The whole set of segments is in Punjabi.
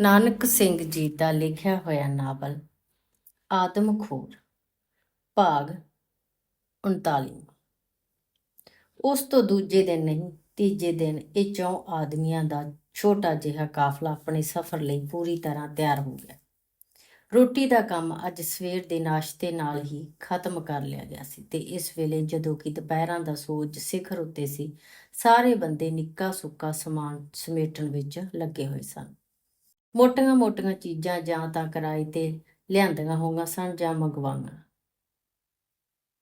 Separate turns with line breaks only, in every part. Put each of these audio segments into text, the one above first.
ਨਾਨਕ ਸਿੰਘ ਜੀ ਦਾ ਲਿਖਿਆ ਹੋਇਆ ਨਾਵਲ ਆਦਮਖੋਰ ਭਾਗ 39 ਉਸ ਤੋਂ ਦੂਜੇ ਦਿਨ ਨਹੀਂ, ਤੀਜੇ ਦਿਨ ਇਹ ਚੌਂ ਆਦਮੀਆਂ ਦਾ ਛੋਟਾ ਜਿਹਾ ਕਾਫਲਾ ਆਪਣੇ ਸਫ਼ਰ ਲਈ ਪੂਰੀ ਤਰ੍ਹਾਂ ਤਿਆਰ ਹੋ ਗਿਆ। ਰੋਟੀ ਦਾ ਕੰਮ ਅੱਜ ਸਵੇਰ ਦੇ ਨਾਸ਼ਤੇ ਨਾਲ ਹੀ ਖਤਮ ਕਰ ਲਿਆ ਗਿਆ ਸੀ ਤੇ ਇਸ ਵੇਲੇ ਜਦੋਂ ਕਿ ਦੁਪਹਿਰਾਂ ਦਾ ਸੂਰਜ ਸਿਖਰ ਉੱਤੇ ਸੀ, ਸਾਰੇ ਬੰਦੇ ਨਿੱਕਾ ਸੁੱਕਾ ਸਮਾਨ ਸਮੇਟਣ ਵਿੱਚ ਲੱਗੇ ਹੋਏ ਸਨ। ਮੋਟੀਆਂ-ਮੋਟੀਆਂ ਚੀਜ਼ਾਂ ਜਾਂ ਤਾਂ ਕਿਰਾਏ ਤੇ ਲਿਆਂਦੀਆਂ ਹੋਈਆਂ ਸਨ ਜਾਂ ਮੰਗਵਾਈਆਂ।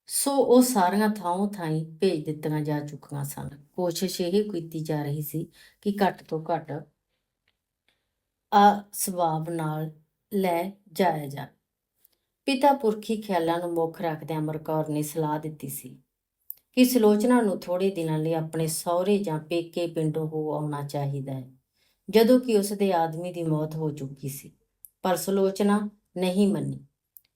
ਸੋ ਉਹ ਸਾਰੀਆਂ ਥਾਂ ਥਾਈਂ ਭੇਜ ਦਿੱਤੀਆਂ ਜਾ ਚੁੱਕੀਆਂ ਸਨ। ਕੋਸ਼ਿਸ਼ ਇਹ ਕੀਤੀ ਜਾ ਰਹੀ ਸੀ ਕਿ ਘੱਟ ਤੋਂ ਘੱਟ ਆ ਸੁਭਾਵ ਨਾਲ ਲੈ ਜਾਇਆ ਜਾ ਪਿਤਾ ਪੁਰਖੀ ਖਿਆਲਾਂ ਨੂੰ ਮੁੱਖ ਰੱਖਦਿਆਂ ਅਮਰ ਕੌਰ ਨੇ ਸਲਾਹ ਦਿੱਤੀ ਸੀ ਕਿ ਸਲੋਚਨਾ ਨੂੰ ਥੋੜੇ ਦਿਨਾਂ ਲਈ ਆਪਣੇ ਸਹੁਰੇ ਜਾਂ ਪੇਕੇ ਪਿੰਡੋਂ ਹੋ ਆਉਣਾ ਚਾਹੀਦਾ ਹੈ। ਜਦੋਂ ਕਿ ਉਸ ਦੇ ਆਦਮੀ ਦੀ ਮੌਤ ਹੋ ਚੁੱਕੀ ਸੀ, ਪਰ ਸਲੋਚਨਾ ਨਹੀਂ ਮੰਨੀ।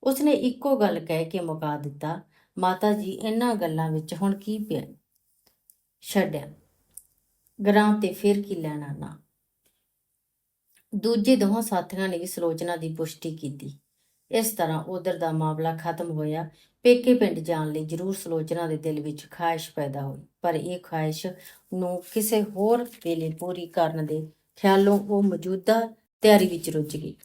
ਉਸਨੇ ਇੱਕੋ ਗੱਲ ਕਹਿ ਕੇ ਮੁਕਾ ਦਿੱਤਾ, ਮਾਤਾ ਜੀ ਇਹਨਾਂ ਗੱਲਾਂ ਵਿੱਚ ਹੁਣ ਕੀ ਪਿਆ ਛੱਡਿਆ। ਗਰਾਂ ਤੇ ਫਿਰ ਕੀ ਲੈਣਾ ਨਾ? ਦੂਜੇ ਦੋਹਾਂ ਸਾਥੀਆਂ ਨੇ ਵੀ ਸਲੋਚਨਾ ਦੀ ਪੁਸ਼ਟੀ ਕੀਤੀ। ਇਸ ਤਰ੍ਹਾਂ ਉਧਰ ਦਾ ਮਾਮਲਾ ਖਤਮ ਹੋਇਆ। ਪੇਕੇ ਪਿੰਡ ਜਾਣ ਲਈ ਜ਼ਰੂਰ ਸਲੋਚਨਾ ਦੇ ਦਿਲ ਵਿੱਚ ਖਾਹਿਸ਼ ਪੈਦਾ ਹੋਈ, ਪਰ ਇਹ ਖਾਹਿਸ਼ ਨੂੰ ਕਿਸੇ ਹੋਰ ਵੇਲੇ ਪੂਰੀ ਕਰਨ ਦੇ ਖਿਆਲੋਂ ਉਹ ਮੌਜੂਦਾ ਤਿਆਰੀ ਵਿੱਚ ਰੁੱਝ ਗਈ।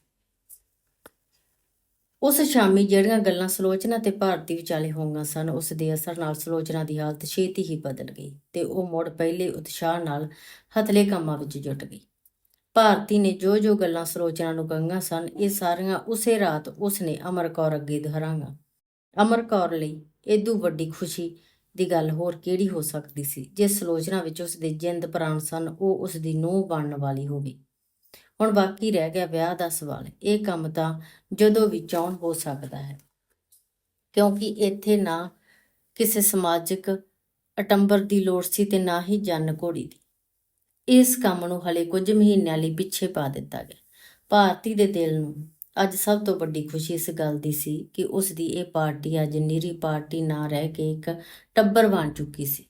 ਉਸ ਸ਼ਾਮੀ ਜਿਹੜੀਆਂ ਗੱਲਾਂ ਸਲੋਚਨਾ ਤੇ ਭਾਰਤੀ ਵਿਚਾਲੇ ਹੋਈਆਂ ਸਨ, ਉਸ ਦੇ ਅਸਰ ਨਾਲ ਸਲੋਚਨਾ ਦੀ ਹਾਲਤ ਛੇਤੀ ਹੀ ਬਦਲ ਗਈ ਤੇ ਉਹ ਮੁੜ ਪਹਿਲੇ ਉਤਸ਼ਾਹ ਨਾਲ ਹਥਲੇ ਕੰਮਾਂ ਵਿੱਚ ਜੁਟ ਗਈ। ਭਾਰਤੀ ਨੇ ਜੋ ਜੋ ਗੱਲਾਂ ਸਲੋਚਨਾ ਨੂੰ ਕਹੀਆਂ ਸਨ, ਇਹ ਸਾਰੀਆਂ ਉਸੇ ਰਾਤ ਉਸਨੇ ਅਮਰ ਕੌਰ ਅੱਗੇ ਦੁਹਰਾਈਆਂ। ਅਮਰ ਕੌਰ ਲਈ ਏਦੂ ਵੱਡੀ ਖੁਸ਼ੀ ਦੀ ਗੱਲ ਹੋਰ ਕਿਹੜੀ ਹੋ ਸਕਦੀ ਸੀ? ਜੇ ਸਲੋਚਨਾ ਵਿੱਚ ਉਸ ਦੇ ਜਿੰਦ ਪ੍ਰਾਣ ਸਨ, ਉਹ ਉਸ ਦੀ ਨੂੰਹ ਬਣਨ ਵਾਲੀ ਹੋਵੇ ਹੁਣ ਬਾਕੀ ਰਹਿ ਗਿਆ ਵਿਆਹ ਦਾ ਸਵਾਲ। ਇਹ ਕੰਮ ਤਾਂ ਜਦੋਂ ਵੀ ਚਾਹਣ ਹੋ ਸਕਦਾ ਹੈ। ਕਿਉਂਕਿ ਇੱਥੇ ਨਾ ਕਿਸੇ ਸਮਾਜਿਕ ਅਟੰਬਰ ਦੀ ਲੋੜ ਸੀ ਤੇ ਨਾ ਹੀ ਜਨ ਘੋੜੀ ਦੀ। ਇਸ ਕੰਮ ਨੂੰ ਹਲੇ ਕੁਝ ਮਹੀਨਿਆਂ ਲਈ ਪਿੱਛੇ ਪਾ ਦਿੱਤਾ ਗਿਆ। ਭਾਰਤੀ ਦੇ ਦਿਲ ਨੂੰ ਅੱਜ ਸਭ ਤੋਂ ਵੱਡੀ ਖੁਸ਼ੀ ਇਸ ਗੱਲ ਦੀ ਸੀ ਕਿ ਉਸ ਦੀ ਇਹ ਪਾਰਟੀ ਅੱਜ ਨਿਰੀ ਪਾਰਟੀ ਨਾ ਰਹਿ ਕੇ ਇੱਕ ਟੱਬਰ ਬਣ ਚੁੱਕੀ ਸੀ,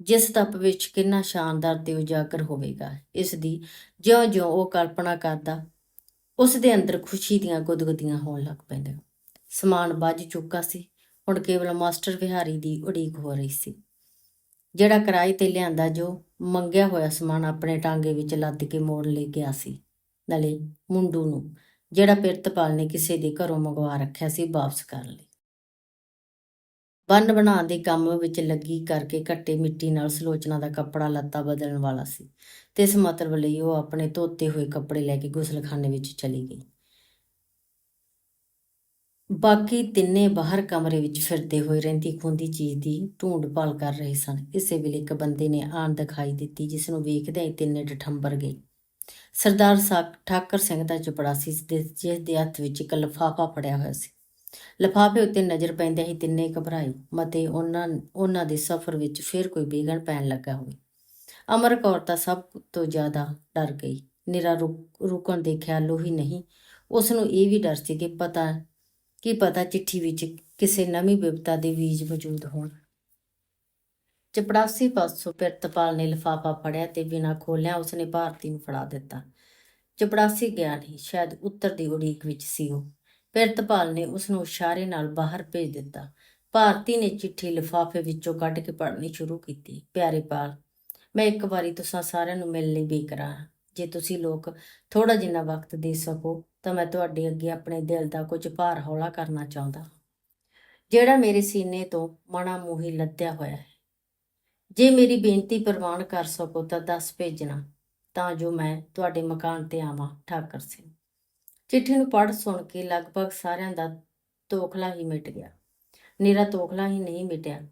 ਜਿਸ ਦਾ ਭਵਿੱਖ ਕਿੰਨਾ ਸ਼ਾਨਦਾਰ ਤੇ ਉਜਾਗਰ ਹੋਵੇਗਾ, ਇਸ ਦੀ ਜਿਉਂ-ਜਿਉਂ ਉਹ ਕਲਪਨਾ ਕਰਦਾ ਉਸ ਦੇ ਅੰਦਰ ਖੁਸ਼ੀ ਦੀਆਂ ਗੁਦਗੁਦੀਆਂ ਹੋਣ ਲੱਗ ਪੈਂਦੀਆਂ। ਸਮਾਨ ਵੱਜ ਚੁੱਕਾ ਸੀ, ਹੁਣ ਕੇਵਲ ਮਾਸਟਰ ਵਿਹਾਰੀ ਦੀ ਉਡੀਕ ਹੋ ਰਹੀ ਸੀ, ਜਿਹੜਾ ਕਿਰਾਏ ਤੇ ਲਿਆਂਦਾ ਜੋ ਮੰਗਿਆ ਹੋਇਆ ਸਮਾਨ ਆਪਣੇ ਟਾਂਗੇ ਵਿੱਚ ਲੱਦ ਕੇ ਮੋੜ ਲੈ ਗਿਆ ਸੀ, ਨਾਲੇ ਮੁੰਡੂ ਨੂੰ ਜਿਹੜਾ ਪਿਰਤਪਾਲ ਨੇ ਕਿਸੇ ਦੇ ਘਰੋਂ ਮੰਗਵਾ ਰੱਖਿਆ ਸੀ ਵਾਪਸ ਕਰ ਲਈ ਬੰਨ ਬਣਾਉਣ ਦੇ ਕੰਮ ਵਿੱਚ ਲੱਗੀ ਕਰਕੇ ਘੱਟੇ ਮਿੱਟੀ ਨਾਲ ਸਲੋਚਨਾ ਦਾ ਕੱਪੜਾ ਲੱਤਾ ਬਦਲਣ ਵਾਲਾ ਸੀ ਤੇ ਇਸ ਮਤਲਬ ਲਈ ਉਹ ਆਪਣੇ ਧੋਤੇ ਹੋਏ ਕੱਪੜੇ ਲੈ ਕੇ ਗੁਸਲਖਾਨੇ ਵਿੱਚ ਚਲੀ ਗਈ। ਬਾਕੀ ਤਿੰਨੇ ਬਾਹਰ ਕਮਰੇ ਵਿੱਚ ਫਿਰਦੇ ਹੋਏ ਰਹਿੰਦੀ ਖੁੰਦੀ ਚੀਜ਼ ਦੀ ਢੂੰਡ ਭਾਲ ਕਰ ਰਹੇ ਸਨ। ਇਸੇ ਵੇਲੇ ਇੱਕ ਬੰਦੇ ਨੇ ਆਣ ਦਿਖਾਈ ਦਿੱਤੀ, ਜਿਸ ਨੂੰ ਵੇਖਦੇ ਹੀ ਤਿੰਨੇ ਡਠੰਬਰ ਗਏ। ਸਰਦਾਰ ਸਾਕ ਠਾਕਰ ਸਿੰਘ ਦਾ ਚਪੜਾਸੀ ਸੀ ਤੇ ਜਿਸ ਦੇ ਹੱਥ ਵਿੱਚ ਇੱਕ ਲਫਾਫਾ ਫੜਿਆ ਹੋਇਆ ਸੀ। ਲਫਾਫੇ ਉੱਤੇ ਨਜ਼ਰ ਪੈਂਦੇ ਹੀ ਤਿੰਨੇ ਘਬਰਾਏ ਮਤੇ ਉਹਨਾਂ ਉਹਨਾਂ ਦੇ ਸਫ਼ਰ ਵਿੱਚ ਫਿਰ ਕੋਈ ਬੇਗਣ ਪੈਣ ਲੱਗਾ ਹੋਵੇ। ਅਮਰ ਕੌਰ ਤਾਂ ਸਭ ਤੋਂ ਜ਼ਿਆਦਾ ਡਰ ਗਈ। ਨਿਰਾ ਰੁਕ- ਰੁਕਣ ਦੇ ਖਿਆਲੋਂ ਹੀ ਨਹੀਂ, ਉਸ ਨੂੰ ਇਹ ਵੀ ਡਰ ਸੀ ਕਿ ਪਤਾ, ਕੀ ਪਤਾ ਚਿੱਠੀ ਵਿੱਚ ਕਿਸੇ ਨਵੀਂ ਵਿਪਤਾ ਦੇ ਬੀਜ ਮੌਜੂਦ ਹੋਣ। ਚਪੜਾਸੀ ਪਾਸੋਂ ਪਿਰਤਪਾਲ ਨੇ ਲਿਫਾਫਾ ਫੜਿਆ ਤੇ ਬਿਨਾਂ ਖੋਲਿਆ ਉਸਨੇ ਭਾਰਤੀ ਨੂੰ ਫੜਾ ਦਿੱਤਾ। ਚਪੜਾਸੀ ਗਿਆ ਨਹੀਂ ਸ਼ਾਇਦ ਉੱਤਰ ਦੀ ਉਡੀਕ ਵਿੱਚ ਸੀ ਉਹ। ਪਿਰਤਪਾਲ ਨੇ ਉਸ ਨੂੰ ਇਸ਼ਾਰੇ ਨਾਲ ਬਾਹਰ ਭੇਜ ਦਿੱਤਾ। ਭਾਰਤੀ ਨੇ ਚਿੱਠੀ ਲਿਫਾਫੇ ਵਿੱਚੋਂ ਕੱਢ ਕੇ ਪੜ੍ਹਨੀ ਸ਼ੁਰੂ ਕੀਤੀ। ਪਿਆਰੇ ਪਾਲ, ਮੈਂ ਇੱਕ ਵਾਰੀ ਤੁਸਾਂ ਸਾਰਿਆਂ ਨੂੰ ਮਿਲਣ ਲਈ ਬੇਕਰਾਰ ਜੇ ਤੁਸੀਂ ਲੋਕ ਥੋੜਾ ਜਿੰਨਾ ਵਕਤ ਦੇ ਸਕੋ, ਤਾਂ ਮੈਂ ਤੁਹਾਡੇ ਅੱਗੇ ਆਪਣੇ ਦਿਲ ਦਾ ਕੁਝ ਭਾਰ ਹੌਲਾ ਕਰਨਾ ਚਾਹੁੰਦਾ ਹਾਂ। ਜਿਹੜਾ ਮੇਰੇ ਸੀਨੇ ਤੋਂ ਮਣਾ ਮੂਹੀ ਲੱਦਿਆ ਹੋਇਆ ਹੈ। ਜੇ ਮੇਰੀ ਬੇਨਤੀ ਪ੍ਰਵਾਨ ਕਰ ਸਕੋ ਤਾਂ ਦੱਸ ਭੇਜਣਾ, ਤਾਂ ਜੋ ਮੈਂ ਤੁਹਾਡੇ ਮਕਾਨ ਤੇ ਆਵਾਂ, ਠਾਕਰ ਸਿੰਘ। ਚਿੱਠੀ ਨੂੰ ਪੜ੍ਹ ਸੁਣ ਕੇ ਲਗਭਗ ਸਾਰਿਆਂ ਦਾ ਤੋਖਲਾ ਹੀ ਮਿਟ ਗਿਆ। ਨਿਰਾ ਤੋਖਲਾ ਹੀ ਨਹੀਂ ਮਿਟਿਆ।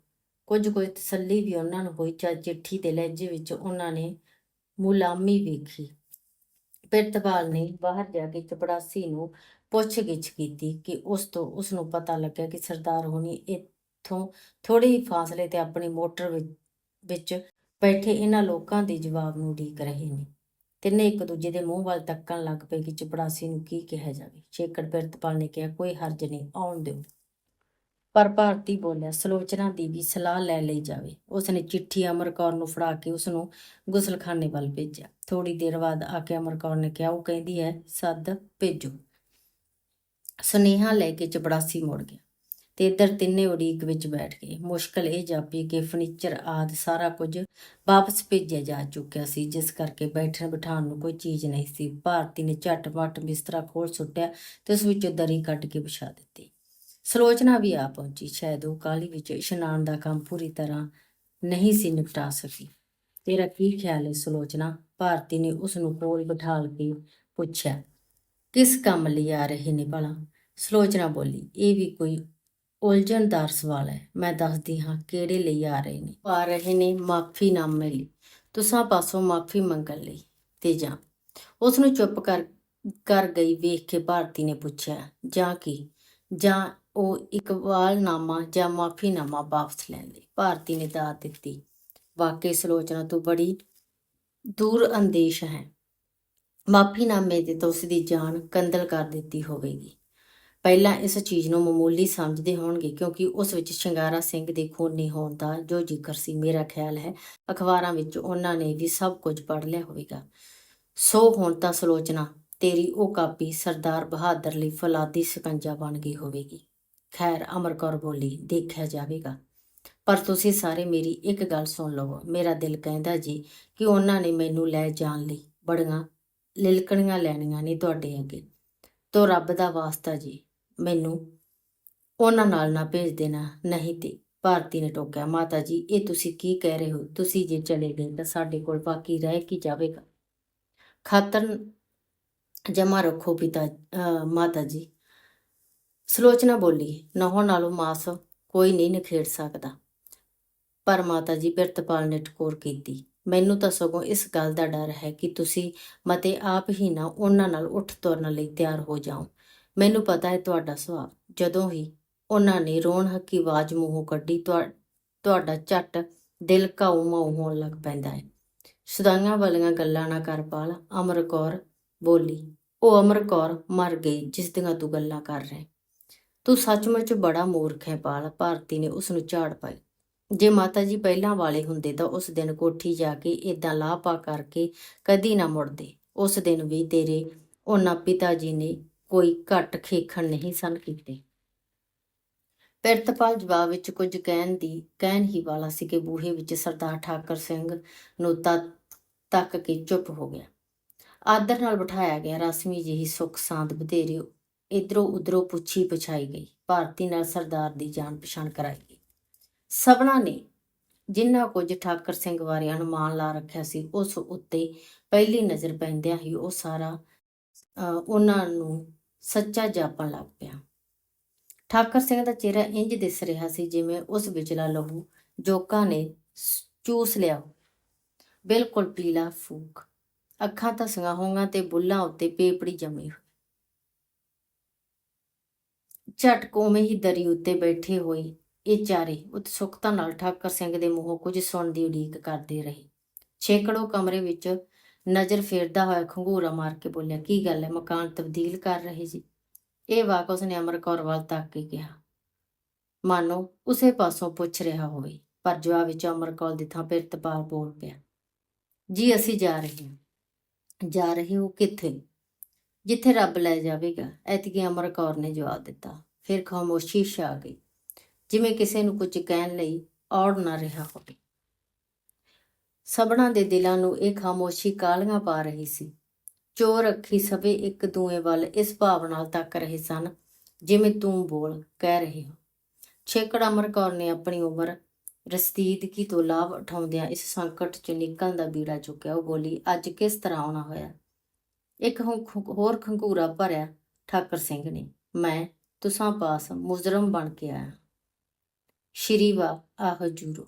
ਕੁਝ ਕੁਝ ਤਸੱਲੀ ਵੀ ਉਹਨਾਂ ਨੂੰ ਹੋਈ ਚਾ ਚਿੱਠੀ ਦੇ ਲਹਿਜੇ ਵਿੱਚ ਉਹਨਾਂ ਨੇ ਮੁਲਾਮੀ ਵੇਖੀ। ਪਿਰਤਪਾਲ ਨੇ ਬਾਹਰ ਜਾ ਕੇ ਚਪੜਾਸੀ ਨੂੰ ਪੁੱਛਗਿੱਛ ਕੀਤੀ ਕਿ ਉਸ ਤੋਂ ਉਸ ਨੂੰ ਪਤਾ ਲੱਗਿਆ ਕਿ ਸਰਦਾਰ ਹੋਣੀ ਇੱਥੋਂ ਥੋੜੇ ਹੀ ਫਾਸਲੇ ਤੇ ਆਪਣੀ ਮੋਟਰ ਵਿੱਚ ਵਿੱਚ ਬੈਠੇ ਇਹਨਾਂ ਲੋਕਾਂ ਦੇ ਜਵਾਬ ਨੂੰ ਉਡੀਕ ਰਹੇ ਨੇ। ਤਿੰਨੇ ਇੱਕ ਦੂਜੇ ਦੇ ਮੂੰਹ ਵੱਲ ਤੱਕਣ ਲੱਗ ਪਏ ਕਿ ਚਪੜਾਸੀ ਨੂੰ ਕੀ ਕਿਹਾ ਜਾਵੇ। ਛੇਕੜ ਪਿਰਤਪਾਲ ਨੇ ਕਿਹਾ, ਕੋਈ ਹਰਜ ਨਹੀਂ, ਆਉਣ ਦਿਓ। ਪਰ ਭਾਰਤੀ ਬੋਲਿਆ, ਸਲੋਚਨਾ ਦੀ ਵੀ ਸਲਾਹ ਲੈ ਲਈ ਜਾਵੇ। ਉਸਨੇ ਚਿੱਠੀ ਅਮਰ ਕੌਰ ਨੂੰ ਫੜਾ ਕੇ ਉਸ ਨੂੰ ਗੁਸਲਖਾਨੇ ਵੱਲ ਭੇਜਿਆ। ਥੋੜੀ ਦੇਰ ਬਾਅਦ ਆ ਕੇ ਅਮਰ ਕੌਰ ਨੇ ਕਿਹਾ, ਉਹ ਕਹਿੰਦੀ ਹੈ, ਸੱਦ ਭੇਜੋ। ਸੁਨੇਹਾ ਲੈ ਕੇ ਚਪੜਾਸੀ ਮੁੜ ਗਿਆ। ਤੇ ਇੱਧਰ ਤਿੰਨੇ ਉਡੀਕ ਵਿੱਚ ਬੈਠ ਗਏ। ਮੁਸ਼ਕਲ ਇਹ ਜਾਪੀ ਕਿ ਫਰਨੀਚਰ ਆਦ ਸਾਰਾ ਕੁਝ ਵਾਪਸ ਭੇਜਿਆ ਜਾ ਚੁੱਕਿਆ ਸੀ, ਜਿਸ ਕਰਕੇ ਬੈਠਣ ਬਿਠਾਉਣ ਨੂੰ ਕੋਈ ਚੀਜ਼ ਨਹੀਂ ਸੀ। ਭਾਰਤੀ ਨੇ ਝਟਪਟ ਬਿਸਤਰਾ ਖੋਲ ਸੁੱਟਿਆ ਤੇ ਉਸ ਵਿੱਚੋਂ ਦਰੀ ਕੱਢ ਕੇ ਵਿਛਾ ਦਿੱਤੀ। ਸਲੋਚਨਾ ਵੀ ਆ ਪਹੁੰਚੀ। ਸ਼ਾਇਦ ਉਹ ਕਾਲੀ ਵਿੱਚ ਇਸ਼ਨਾਨ ਦਾ ਕੰਮ ਪੂਰੀ ਤਰ੍ਹਾਂ ਨਹੀਂ ਸੀ ਨਿਪਟਾ ਸਕੀ। ਤੇਰਾ ਕੀ ਖਿਆਲ ਹੈ ਸਲੋਚਨਾ? ਭਾਰਤੀ ਨੇ ਉਸ ਨੂੰ ਕੋਲ ਬਿਠਾ ਕੇ ਪੁੱਛਿਆ, ਕਿਸ ਕੰਮ ਲਈ ਆ ਰਹੇ ਨੇ ਭਲਾ? ਸਲੋਚਨਾ ਬੋਲੀ, ਇਹ ਵੀ ਕੋਈ ਉਲਝਣਦਾਰ ਸਵਾਲ ਹੈ। ਮੈਂ ਦੱਸਦੀ ਹਾਂ ਕਿਹੜੇ ਲਈ ਆ ਰਹੇ ਨੇ। ਆ ਰਹੇ ਨੇ ਮਾਫੀ ਨਾਮੇ ਲਈ ਤੁਸਾਂ ਪਾਸੋਂ ਮਾਫੀ ਮੰਗਣ ਲਈ ਤੇ ਜਾਂ। ਉਸ ਨੂੰ ਚੁੱਪ ਕਰ ਕਰ ਗਈ ਵੇਖ ਕੇ ਭਾਰਤੀ ਨੇ ਪੁੱਛਿਆ, ਜਾਂ ਕੀ? ਜਾਂ ਉਹ ਇਕਬਾਲਨਾਮਾ ਜਾਂ ਮਾਫੀਨਾਮਾ ਵਾਪਸ ਲੈਣ ਲਈ? ਭਾਰਤੀ ਨੇ ਦਾਤ ਦਿੱਤੀ, ਵਾਕਈ ਸਲੋਚਨਾ ਤੋਂ ਬੜੀ ਦੂਰ ਅੰਦੇਸ਼ ਹੈ। ਮਾਫੀਨਾਮੇ ਦੇ ਤਾਂ ਉਸ ਦੀ ਜਾਨ ਕੰਦਲ ਕਰ ਦਿੱਤੀ ਹੋਵੇਗੀ। ਪਹਿਲਾਂ ਇਸ ਚੀਜ਼ ਨੂੰ ਮਾਮੂਲੀ ਸਮਝਦੇ ਹੋਣਗੇ ਕਿਉਂਕਿ ਉਸ ਵਿੱਚ ਸ਼ਿੰਗਾਰਾ ਸਿੰਘ ਦੇ ਖੂਨੀ ਹੋਣ ਦਾ ਜੋ ਜ਼ਿਕਰ ਸੀ, ਮੇਰਾ ਖਿਆਲ ਹੈ, ਅਖਬਾਰਾਂ ਵਿੱਚ ਉਹਨਾਂ ਨੇ ਵੀ ਸਭ ਕੁਝ ਪੜ੍ਹ ਲਿਆ ਹੋਵੇਗਾ। ਸੋ ਹੁਣ ਤਾਂ ਸਲੋਚਨਾ, ਤੇਰੀ ਉਹ ਕਾਪੀ ਸਰਦਾਰ ਬਹਾਦਰ ਲਈ ਫਲਾਦੀ ਸਕੰਜਾ ਬਣ ਗਈ ਹੋਵੇਗੀ। ਖੈਰ, ਅਮਰ ਕੌਰ ਬੋਲੀ, ਦੇਖਿਆ ਜਾਵੇਗਾ। ਪਰ ਤੁਸੀਂ ਸਾਰੇ ਮੇਰੀ ਇੱਕ ਗੱਲ ਸੁਣ ਲਵੋ, ਮੇਰਾ ਦਿਲ ਕਹਿੰਦਾ ਜੀ ਕਿ ਉਹਨਾਂ ਨੇ ਮੈਨੂੰ ਲੈ ਜਾਣ ਲਈ ਬੜੀਆਂ ਲਿਲਕਣੀਆਂ ਲੈਣੀਆਂ ਨੇ ਤੁਹਾਡੇ ਅੱਗੇ। ਤੋ ਰੱਬ ਦਾ ਵਾਸਤਾ ਜੀ ਮੈਨੂੰ ਉਹਨਾਂ ਨਾਲ ਨਾ ਭੇਜ ਦੇਣਾ। ਨਹੀਂ ਤੇ ਭਾਰਤੀ ਨੇ ਟੋਕਿਆ, ਮਾਤਾ ਜੀ, ਇਹ ਤੁਸੀਂ ਕੀ ਕਹਿ ਰਹੇ ਹੋ? ਤੁਸੀਂ ਜੇ ਚਲੇ ਗਏ ਤਾਂ ਸਾਡੇ ਕੋਲ ਬਾਕੀ ਰਹਿ ਕੀ ਜਾਵੇਗਾ? ਖਾਤਰ ਜਮਾ ਰੱਖੋ ਪਿਤਾ, ਅਹ ਮਾਤਾ ਜੀ। ਸਲੋਚਨਾ ਬੋਲੀ, ਨਹੋ ਨਾਲੋਂ ਮਾਸ ਕੋਈ ਨਹੀਂ ਨਖੇੜ ਸਕਦਾ। ਪਰ ਮਾਤਾ ਜੀ, ਬਿਰਤਪਾਲ ਨੇ ਟਕੋਰ ਕੀਤੀ, ਮੈਨੂੰ ਤਾਂ ਸਗੋਂ ਇਸ ਗੱਲ ਦਾ ਡਰ ਹੈ ਕਿ ਤੁਸੀਂ ਮਤੇ ਆਪ ਹੀ ਨਾ ਉਹਨਾਂ ਨਾਲ ਉੱਠ ਤੁਰਨ ਲਈ ਤਿਆਰ ਹੋ ਜਾਓ। ਮੈਨੂੰ ਪਤਾ ਹੈ ਤੁਹਾਡਾ ਸੁਭਾਅ। ਜਦੋਂ ਹੀ ਉਹਨਾਂ ਨੇ ਰੋਣ ਹੱਕੀ ਆਵਾਜ਼ ਮੂੰਹੋਂ ਕੱਢੀ ਤੁਹਾਡਾ ਝੱਟ ਦਿਲ ਘਾਉ ਮਾਉ ਹੋਣ ਲੱਗ ਪੈਂਦਾ ਹੈ। ਸੁਦਾਈਆਂ ਵਾਲੀਆਂ ਗੱਲਾਂ ਨਾ ਕਰ ਪਾਲ, ਅਮਰ ਕੌਰ ਬੋਲੀ, ਉਹ ਅਮਰ ਕੌਰ ਮਰ ਗਈ, ਜਿਸ ਦੀਆਂ ਤੂੰ ਗੱਲਾਂ ਕਰ ਰਿਹਾ ਤੂੰ ਸੱਚਮੁੱਚ ਬੜਾ ਮੂਰਖ ਹੈ ਪਾਲ, ਭਾਰਤੀ ਨੇ ਉਸ ਨੂੰ ਝਾੜ ਪਾਈ। ਜੇ ਮਾਤਾ ਜੀ ਪਹਿਲਾਂ ਵਾਲੇ ਹੁੰਦੇ ਤਾਂ ਉਸ ਦਿਨ ਕੋਠੀ ਜਾ ਕੇ ਇਦਾਂ ਲਾਪਾ ਕਰਕੇ ਕਦੀ ਨਾ ਮੁੜਦੇ। ਉਸ ਦਿਨ ਵੀ ਤੇਰੇ ਉਹਨਾਂ ਪਿਤਾ ਜੀ ਨੇ ਕੋਈ ਘੱਟ ਖੇਖਣ ਨਹੀਂ ਸਨ ਕੀਤੇ। ਪਿਰਤਪਾਲ ਜਵਾਬ ਵਿੱਚ ਕੁਝ ਕਹਿਣ ਦੀ ਕਹਿਣ ਹੀ ਵਾਲਾ ਸੀ ਕਿ ਬੂਹੇ ਵਿੱਚ ਸਰਦਾਰ ਠਾਕਰ ਸਿੰਘ ਨੂੰ ਤੱਕ ਕੇ ਚੁੱਪ ਹੋ ਗਿਆ। ਆਦਰ ਨਾਲ ਬਿਠਾਇਆ ਗਿਆ ਰਸਮੀ ਜਿਹੀ ਸੁੱਖ ਸਾਂਦ ਬਥੇਰੀ ਇਧਰੋਂ ਉਧਰੋਂ ਪੁੱਛੀ ਪਛਾਈ ਗਈ ਭਾਰਤੀ ਨਾਲ ਸਰਦਾਰ ਦੀ ਜਾਣ ਪਛਾਣ ਕਰਾਈ ਗਈ। ਸਭਨਾ ਨੇ ਜਿੰਨਾ ਕੁਝ ਠਾਕਰ ਸਿੰਘ ਬਾਰੇ ਅਨੁਮਾਨ ਲਾ ਰੱਖਿਆ ਸੀ ਉਸ ਉੱਤੇ ਪਹਿਲੀ ਨਜ਼ਰ ਪੈਂਦਿਆਂ ਹੀ ਉਹ ਸਾਰਾ ਅਹ, ਉਹਨਾਂ ਨੂੰ ਸੱਚਾ ਜਾਪਣ ਲੱਗ ਪਿਆ। ਠਾਕਰ ਸਿੰਘ ਦਾ ਚਿਹਰਾ ਇੰਜ ਦਿਸ ਰਿਹਾ ਸੀ ਜਿਵੇਂ ਉਸ ਵਿਚਲਾ ਲਹੂ ਜੋਕਾਂ ਨੇ ਚੂਸ ਲਿਆ ਬਿਲਕੁਲ ਪੀਲਾ ਫੂਕ। ਅੱਖਾਂ ਧਸੀਆਂ ਹੋਈਆਂ ਤੇ ਬੁੱਲਾਂ ਉੱਤੇ ਪੇਪੜੀ ਜੰਮੀ ਹੋਈ। ਝਟ ਕੋਵੇਂ ਹੀ ਦਰੀ ਉੱਤੇ ਬੈਠੇ ਹੋਏ ਇਹ ਚਾਰੇ ਉਤਸੁਕਤਾ ਨਾਲ ਠਾਕਰ ਸਿੰਘ ਦੇ ਮੂੰਹੋਂ ਕੁਝ ਸੁਣਨ ਦੀ ਉਡੀਕ ਕਰਦੇ ਰਹੇ। ਛੇਕੜੋ ਕਮਰੇ ਵਿੱਚ ਨਜ਼ਰ ਫੇਰਦਾ ਹੋਇਆ ਖੰਗੂਰਾ ਮਾਰ ਕੇ ਬੋਲਿਆ, ਕੀ ਗੱਲ ਹੈ? ਮਕਾਨ ਤਬਦੀਲ ਕਰ ਰਹੇ ਜੀ। ਇਹ ਵਾਕ ਉਸਨੇ ਅਮਰ ਕੌਰ ਵੱਲ ਤੱਕ ਕੇ ਕਿਹਾ। ਮਾਨੋ, ਉਸੇ ਪਾਸੋਂ ਪੁੱਛ ਰਿਹਾ ਹੋਵੇ, ਪਰ ਜਵਾਬ ਵਿੱਚ ਅਮਰ ਕੌਰ ਦੀ ਥਾਂ ਪਿਰਤਪਾਲ ਬੋਲ ਪਿਆ, ਜੀ, ਅਸੀਂ ਜਾ ਰਹੇ ਹਾਂ। ਜਾ ਰਹੇ ਹੋ ਕਿੱਥੇ? ਜਿੱਥੇ ਰੱਬ ਲੈ ਜਾਵੇਗਾ। ਐਤਕੀ ਅਮਰ ਕੌਰ ਨੇ ਜਵਾਬ ਦਿੱਤਾ। ਫਿਰ ਖਾਮੋਸ਼ੀ ਛਾ ਗਈ। ਜਿਵੇਂ ਕਿਸੇ ਨੂੰ ਕੁਝ ਕਹਿਣ ਲਈ ਔੜ ਨਾ ਰਿਹਾ ਹੋਵੇ। ਸਭਨਾਂ ਦੇ ਦਿਲਾਂ ਨੂੰ ਇਹ ਖਾਮੋਸ਼ੀ ਕਾਲੀਆਂ ਪਾ ਰਹੀ ਸੀ। ਚੋਰ ਅੱਖੀ ਸਭੇ ਇੱਕ ਦੂਏ ਵੱਲ ਇਸ ਭਾਵ ਨਾਲ ਤੱਕ ਰਹੇ ਸਨ, ਜਿਵੇਂ ਤੂੰ ਬੋਲ, ਕਹਿ ਰਹੇ ਹੋ। ਛੇਕੜ ਅਮਰ ਕੌਰ ਨੇ ਆਪਣੀ ਉਮਰ ਰਸਤੀਦਗੀ ਤੋਂ ਲਾਭ ਉਠਾਉਂਦਿਆਂ ਇਸ ਸੰਕਟ ਚ ਨਿਕਲਣ ਦਾ ਬੀੜਾ ਚੁੱਕਿਆ। ਉਹ ਬੋਲੀ, ਅੱਜ ਕਿਸ ਤਰ੍ਹਾਂ ਆਉਣਾ ਹੋਇਆ? ਇੱਕ ਹੋਰ ਖੰਗੂਰਾ ਭਰਿਆ ਠਾਕਰ ਸਿੰਘ ਨੇ। ਮੈਂ ਤੁਸਾਂ ਪਾਸ ਮੁਜਰਮ ਬਣ ਕੇ ਆਇਆ। ਸ਼੍ਰੀ ਵਾ ਆਹ ਜੂਰੋ।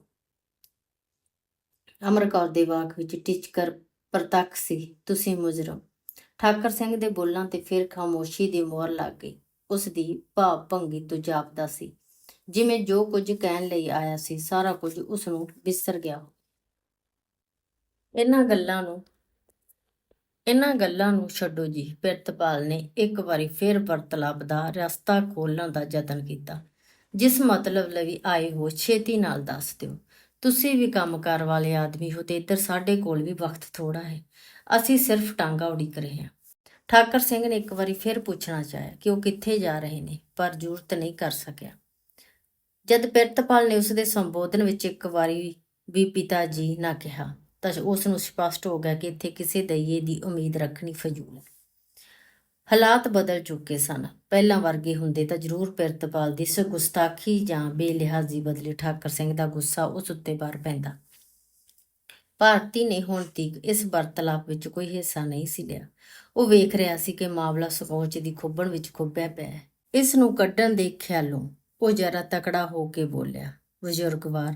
ਅਮਰ ਕੌਰ ਦੇ ਵਾਕ ਵਿੱਚ ਟਿਚਕਰ ਪ੍ਰਤੱਖ ਸੀ, ਤੁਸੀਂ ਮੁਜਰਮ। ਠਾਕਰ ਸਿੰਘ ਦੇ ਬੋਲਾਂ ਤੇ ਫਿਰ ਖਾਮੋਸ਼ੀ ਦੀ ਮੋਹਰ ਲੱਗ ਗਈ। ਉਸ ਦੀ ਭਾਵ ਭੰਗੀ ਤੋਂ ਜਾਪਦਾ ਸੀ। ਜਿਵੇਂ ਜੋ ਕੁਝ ਕਹਿਣ ਲਈ ਆਇਆ ਸੀ, ਸਾਰਾ ਕੁਝ ਉਸ ਨੂੰ ਵਿਸਰ ਗਿਆ ਇਹਨਾਂ ਗੱਲਾਂ ਨੂੰ, ਇਹਨਾਂ ਗੱਲਾਂ ਨੂੰ ਛੱਡੋ ਜੀ। ਪਿਰਤਪਾਲ ਨੇ ਇੱਕ ਵਾਰੀ ਫਿਰ ਵਰਤਲਾਪ ਦਾ ਰਸਤਾ ਖੋਲਣ ਦਾ ਯਤਨ ਕੀਤਾ, ਜਿਸ ਮਤਲਬ ਲਈ ਆਏ ਹੋ ਛੇਤੀ ਨਾਲ ਦੱਸ ਦਿਓ। ਤੁਸੀਂ ਵੀ ਕੰਮਕਾਰ ਵਾਲੇ ਆਦਮੀ ਹੋ ਤੇ ਇੱਧਰ ਸਾਡੇ ਕੋਲ ਵੀ ਵਕਤ ਥੋੜਾ ਹੈ। ਅਸੀਂ ਸਿਰਫ ਟਾਂਗਾ ਉਡੀਕ ਰਹੇ ਹਾਂ। ਠਾਕਰ ਸਿੰਘ ਨੇ ਇੱਕ ਵਾਰੀ ਫਿਰ ਪੁੱਛਣਾ ਚਾਹਿਆ ਕਿ ਉਹ ਕਿੱਥੇ ਜਾ ਰਹੇ ਨੇ, ਪਰ ਜ਼ਰੂਰਤ ਨਹੀਂ ਕਰ ਸਕਿਆ। ਜਦ ਪਿਰਤਪਾਲ ਨੇ ਉਸ ਦੇ ਸੰਬੋਧਨ ਵਿੱਚ ਇੱਕ ਵਾਰੀ ਵੀ ਪਿਤਾ ਜੀ ਨਾ ਕਿਹਾ, ਤਾਂ ਉਸ ਨੂੰ ਸਪਸ਼ਟ ਹੋ ਗਿਆ ਕਿ ਇੱਥੇ ਕਿਸੇ ਦਈਏ ਦੀ ਉਮੀਦ ਰੱਖਣੀ ਫਜ਼ੂਲ ਹੈ। ਹਾਲਾਤ ਬਦਲ ਚੁੱਕੇ ਸਨ। ਪਹਿਲਾਂ ਵਰਗੇ ਹੁੰਦੇ ਤਾਂ ਜ਼ਰੂਰ ਪਿਰਤਪਾਲ ਦੀ ਇਸ ਜਾਂ ਬੇਲਿਹਾਜ਼ੀ ਬਦਲੇ ਠਾਕਰ ਸਿੰਘ ਦਾ ਗੁੱਸਾ ਉਸ ਉੱਤੇ ਭਰ ਪੈਂਦਾ। ਭਾਰਤੀ ਨੇ ਹੁਣ ਤੀਕ ਇਸ ਵਰਤਲਾਪ ਵਿੱਚ ਕੋਈ ਹਿੱਸਾ ਨਹੀਂ ਸੀ ਲਿਆ। ਉਹ ਵੇਖ ਰਿਹਾ ਸੀ ਕਿ ਮਾਮਲਾ ਸੋਚ ਦੀ ਖੁੱਬਣ ਵਿੱਚ ਖੁੱਬਿਆ ਪਿਆ ਹੈ। ਇਸ ਨੂੰ ਕੱਢਣ ਦੇ ਖਿਆਲੋਂ ਉਹ ਜਰਾ ਤਕੜਾ ਹੋ ਕੇ ਬੋਲਿਆ ਬਜ਼ੁਰਗਵਾਰ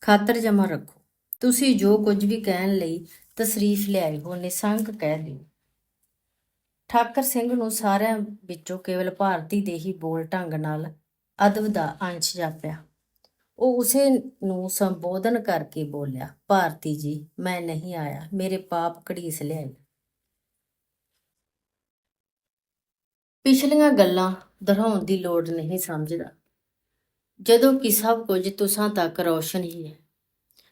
ਖਾਤਰ ਜਮਾ ਰੱਖੋ। ਤੁਸੀਂ ਜੋ ਕੁਝ ਵੀ ਕਹਿਣ ਲਈ ਤਸਰੀਫ ਲਿਆਏ ਹੋ, ਨਿਸੰਗ ਕਹਿ ਦਿਓ। ਠਾਕਰ ਸਿੰਘ ਨੂੰ ਸਾਰਿਆਂ ਵਿੱਚੋਂ ਕੇਵਲ ਭਾਰਤੀ ਦੇ ਹੀ ਬੋਲ ਢੰਗ ਨਾਲ ਅਦਬ ਦਾ ਅੰਸ਼ ਜਾਪਿਆ। ਉਹ ਉਸੇ ਨੂੰ ਸੰਬੋਧਨ ਕਰਕੇ ਬੋਲਿਆ, ਭਾਰਤੀ ਜੀ, ਮੈਂ ਨਹੀਂ ਆਇਆ। ਮੇਰੇ ਪਾਪ ਘੜੀਸ ਲੈਣ ਪਿਛਲੀਆਂ ਗੱਲਾਂ ਦੁਹਰਾਉਣ ਦੀ ਲੋੜ ਨਹੀਂ ਸਮਝਦਾ। ਜਦੋਂ ਕਿ ਸਭ ਕੁਝ ਤੁਸਾਂ ਤੱਕ ਰੋਸ਼ਨ ਹੀ ਹੈ।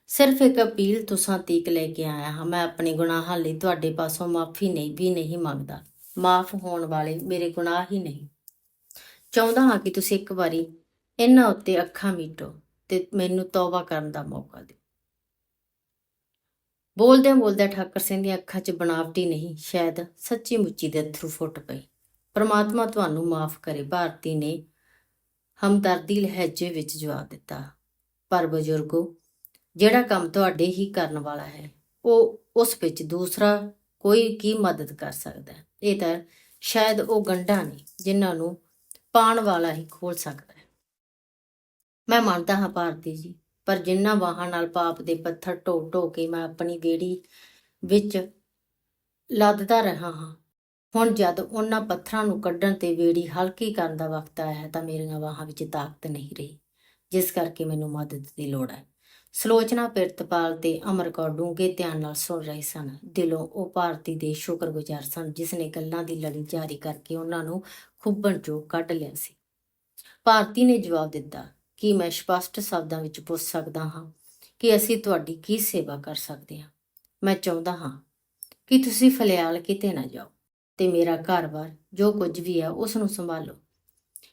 ਸਿਰਫ ਇੱਕ ਅਪੀਲ ਤੁਸਾਂ ਤੀਕ ਲੈ ਕੇ ਆਇਆ ਹਾਂ। ਮੈਂ ਆਪਣੇ ਗੁਨਾਹਾਂ ਲਈ ਤੁਹਾਡੇ ਪਾਸੋਂ ਮਾਫੀ ਨਹੀਂ, ਵੀ ਨਹੀਂ ਮੰਗਦਾ। ਮਾਫ ਹੋਣ ਵਾਲੇ ਮੇਰੇ ਗੁਨਾਹ ਹੀ ਨਹੀਂ। ਚਾਹੁੰਦਾ ਹਾਂ ਕਿ ਤੁਸੀਂ ਇੱਕ ਵਾਰੀ ਇਹਨਾਂ ਉੱਤੇ ਅੱਖਾਂ ਮੀਟੋ ਤੇ ਮੈਨੂੰ ਤੌਬਾ ਕਰਨ ਦਾ ਮੌਕਾ ਦਿਓ। ਬੋਲਦੇ ਬੋਲਦੇ ਠਾਕਰ ਸਿੰਘ ਦੀਆਂ ਅੱਖਾਂ 'ਚ ਬਣਾਵਟੀ ਨਹੀਂ, ਸ਼ਾਇਦ ਸੱਚੀ ਮੁੱਚੀ ਦੇ ਅਥਰੂ ਫੁੱਟ ਪਏ। ਪਰਮਾਤਮਾ ਤੁਹਾਨੂੰ ਮਾਫ ਕਰੇ, ਭਾਰਤੀ ਨੇ ਹਮਦਰਦੀ ਲਹਿਜੇ ਵਿੱਚ ਜਵਾਬ ਦਿੱਤਾ। ਪਰ ਬਜ਼ੁਰਗੋ, ਜਿਹੜਾ ਕੰਮ ਤੁਹਾਡੇ ਹੀ ਕਰਨ ਵਾਲਾ ਹੈ, ਉਹ ਉਸ ਵਿੱਚ ਦੂਸਰਾ ਕੋਈ ਕੀ ਮਦਦ ਕਰ ਸਕਦਾ ਇਹ ਤਾਂ ਸ਼ਾਇਦ ਉਹ ਗੰਢਾਂ ਨੇ ਜਿਨ੍ਹਾਂ ਨੂੰ ਪਾਣ ਵਾਲਾ ਹੀ ਖੋਲ ਸਕਦਾ ਹੈ। ਮੈਂ ਮੰਨਦਾ ਹਾਂ ਭਾਰਤੀ ਜੀ, ਪਰ ਜਿਨ੍ਹਾਂ ਵਾਹਾਂ ਨਾਲ ਪਾਪ ਦੇ ਪੱਥਰ ਢੋ ਢੋ ਕੇ ਮੈਂ ਆਪਣੀ ਵੇੜੀ ਵਿੱਚ ਲੱਦਦਾ ਰਹਾ ਹਾਂ, ਹੁਣ ਜਦ ਉਹਨਾਂ ਪੱਥਰਾਂ ਨੂੰ ਕੱਢਣ ਤੇ ਵੇੜੀ ਹਲਕੀ ਕਰਨ ਦਾ ਵਕਤ ਆਇਆ ਹੈ ਤਾਂ ਮੇਰੀਆਂ ਵਾਹਾਂ ਵਿੱਚ ਤਾਕਤ ਨਹੀਂ ਰਹੀ, ਜਿਸ ਕਰਕੇ ਮੈਨੂੰ ਮਦਦ ਦੀ ਲੋੜ ਹੈ। ਸਲੋਚਨਾ ਪਿਰਤਪਾਲ ਤੇ ਅਮਰ ਕੌਰ ਡੂੰਘੇ ਧਿਆਨ ਨਾਲ ਸੁਣ ਰਹੇ ਸਨ। ਦਿਲੋਂ ਉਹ ਭਾਰਤੀ ਦੇ ਸ਼ੁਕਰਗੁਜ਼ਾਰ ਸਨ ਜਿਸ ਨੇ ਗੱਲਾਂ ਦੀ ਲੜੀ ਜਾਰੀ ਕਰਕੇ ਉਹਨਾਂ ਨੂੰ ਖੁੱਬਣ ਚੋਂ ਕੱਢ ਲਿਆ ਸੀ। ਭਾਰਤੀ ਨੇ ਜਵਾਬ ਦਿੱਤਾ, ਕਿ ਮੈਂ ਸਪਸ਼ਟ ਸ਼ਬਦਾਂ ਵਿੱਚ ਪੁੱਛ ਸਕਦਾ ਹਾਂ ਕਿ ਅਸੀਂ ਤੁਹਾਡੀ ਕੀ ਸੇਵਾ ਕਰ ਸਕਦੇ ਹਾਂ? ਮੈਂ ਚਾਹੁੰਦਾ ਹਾਂ ਕਿ ਤੁਸੀਂ ਫਲਿਆਲ ਕਿਤੇ ਨਾ ਜਾਓ ਤੇ ਮੇਰਾ ਘਰ-ਬਾਰ ਜੋ ਕੁਝ ਵੀ ਹੈ ਉਸ ਨੂੰ ਸੰਭਾਲੋ।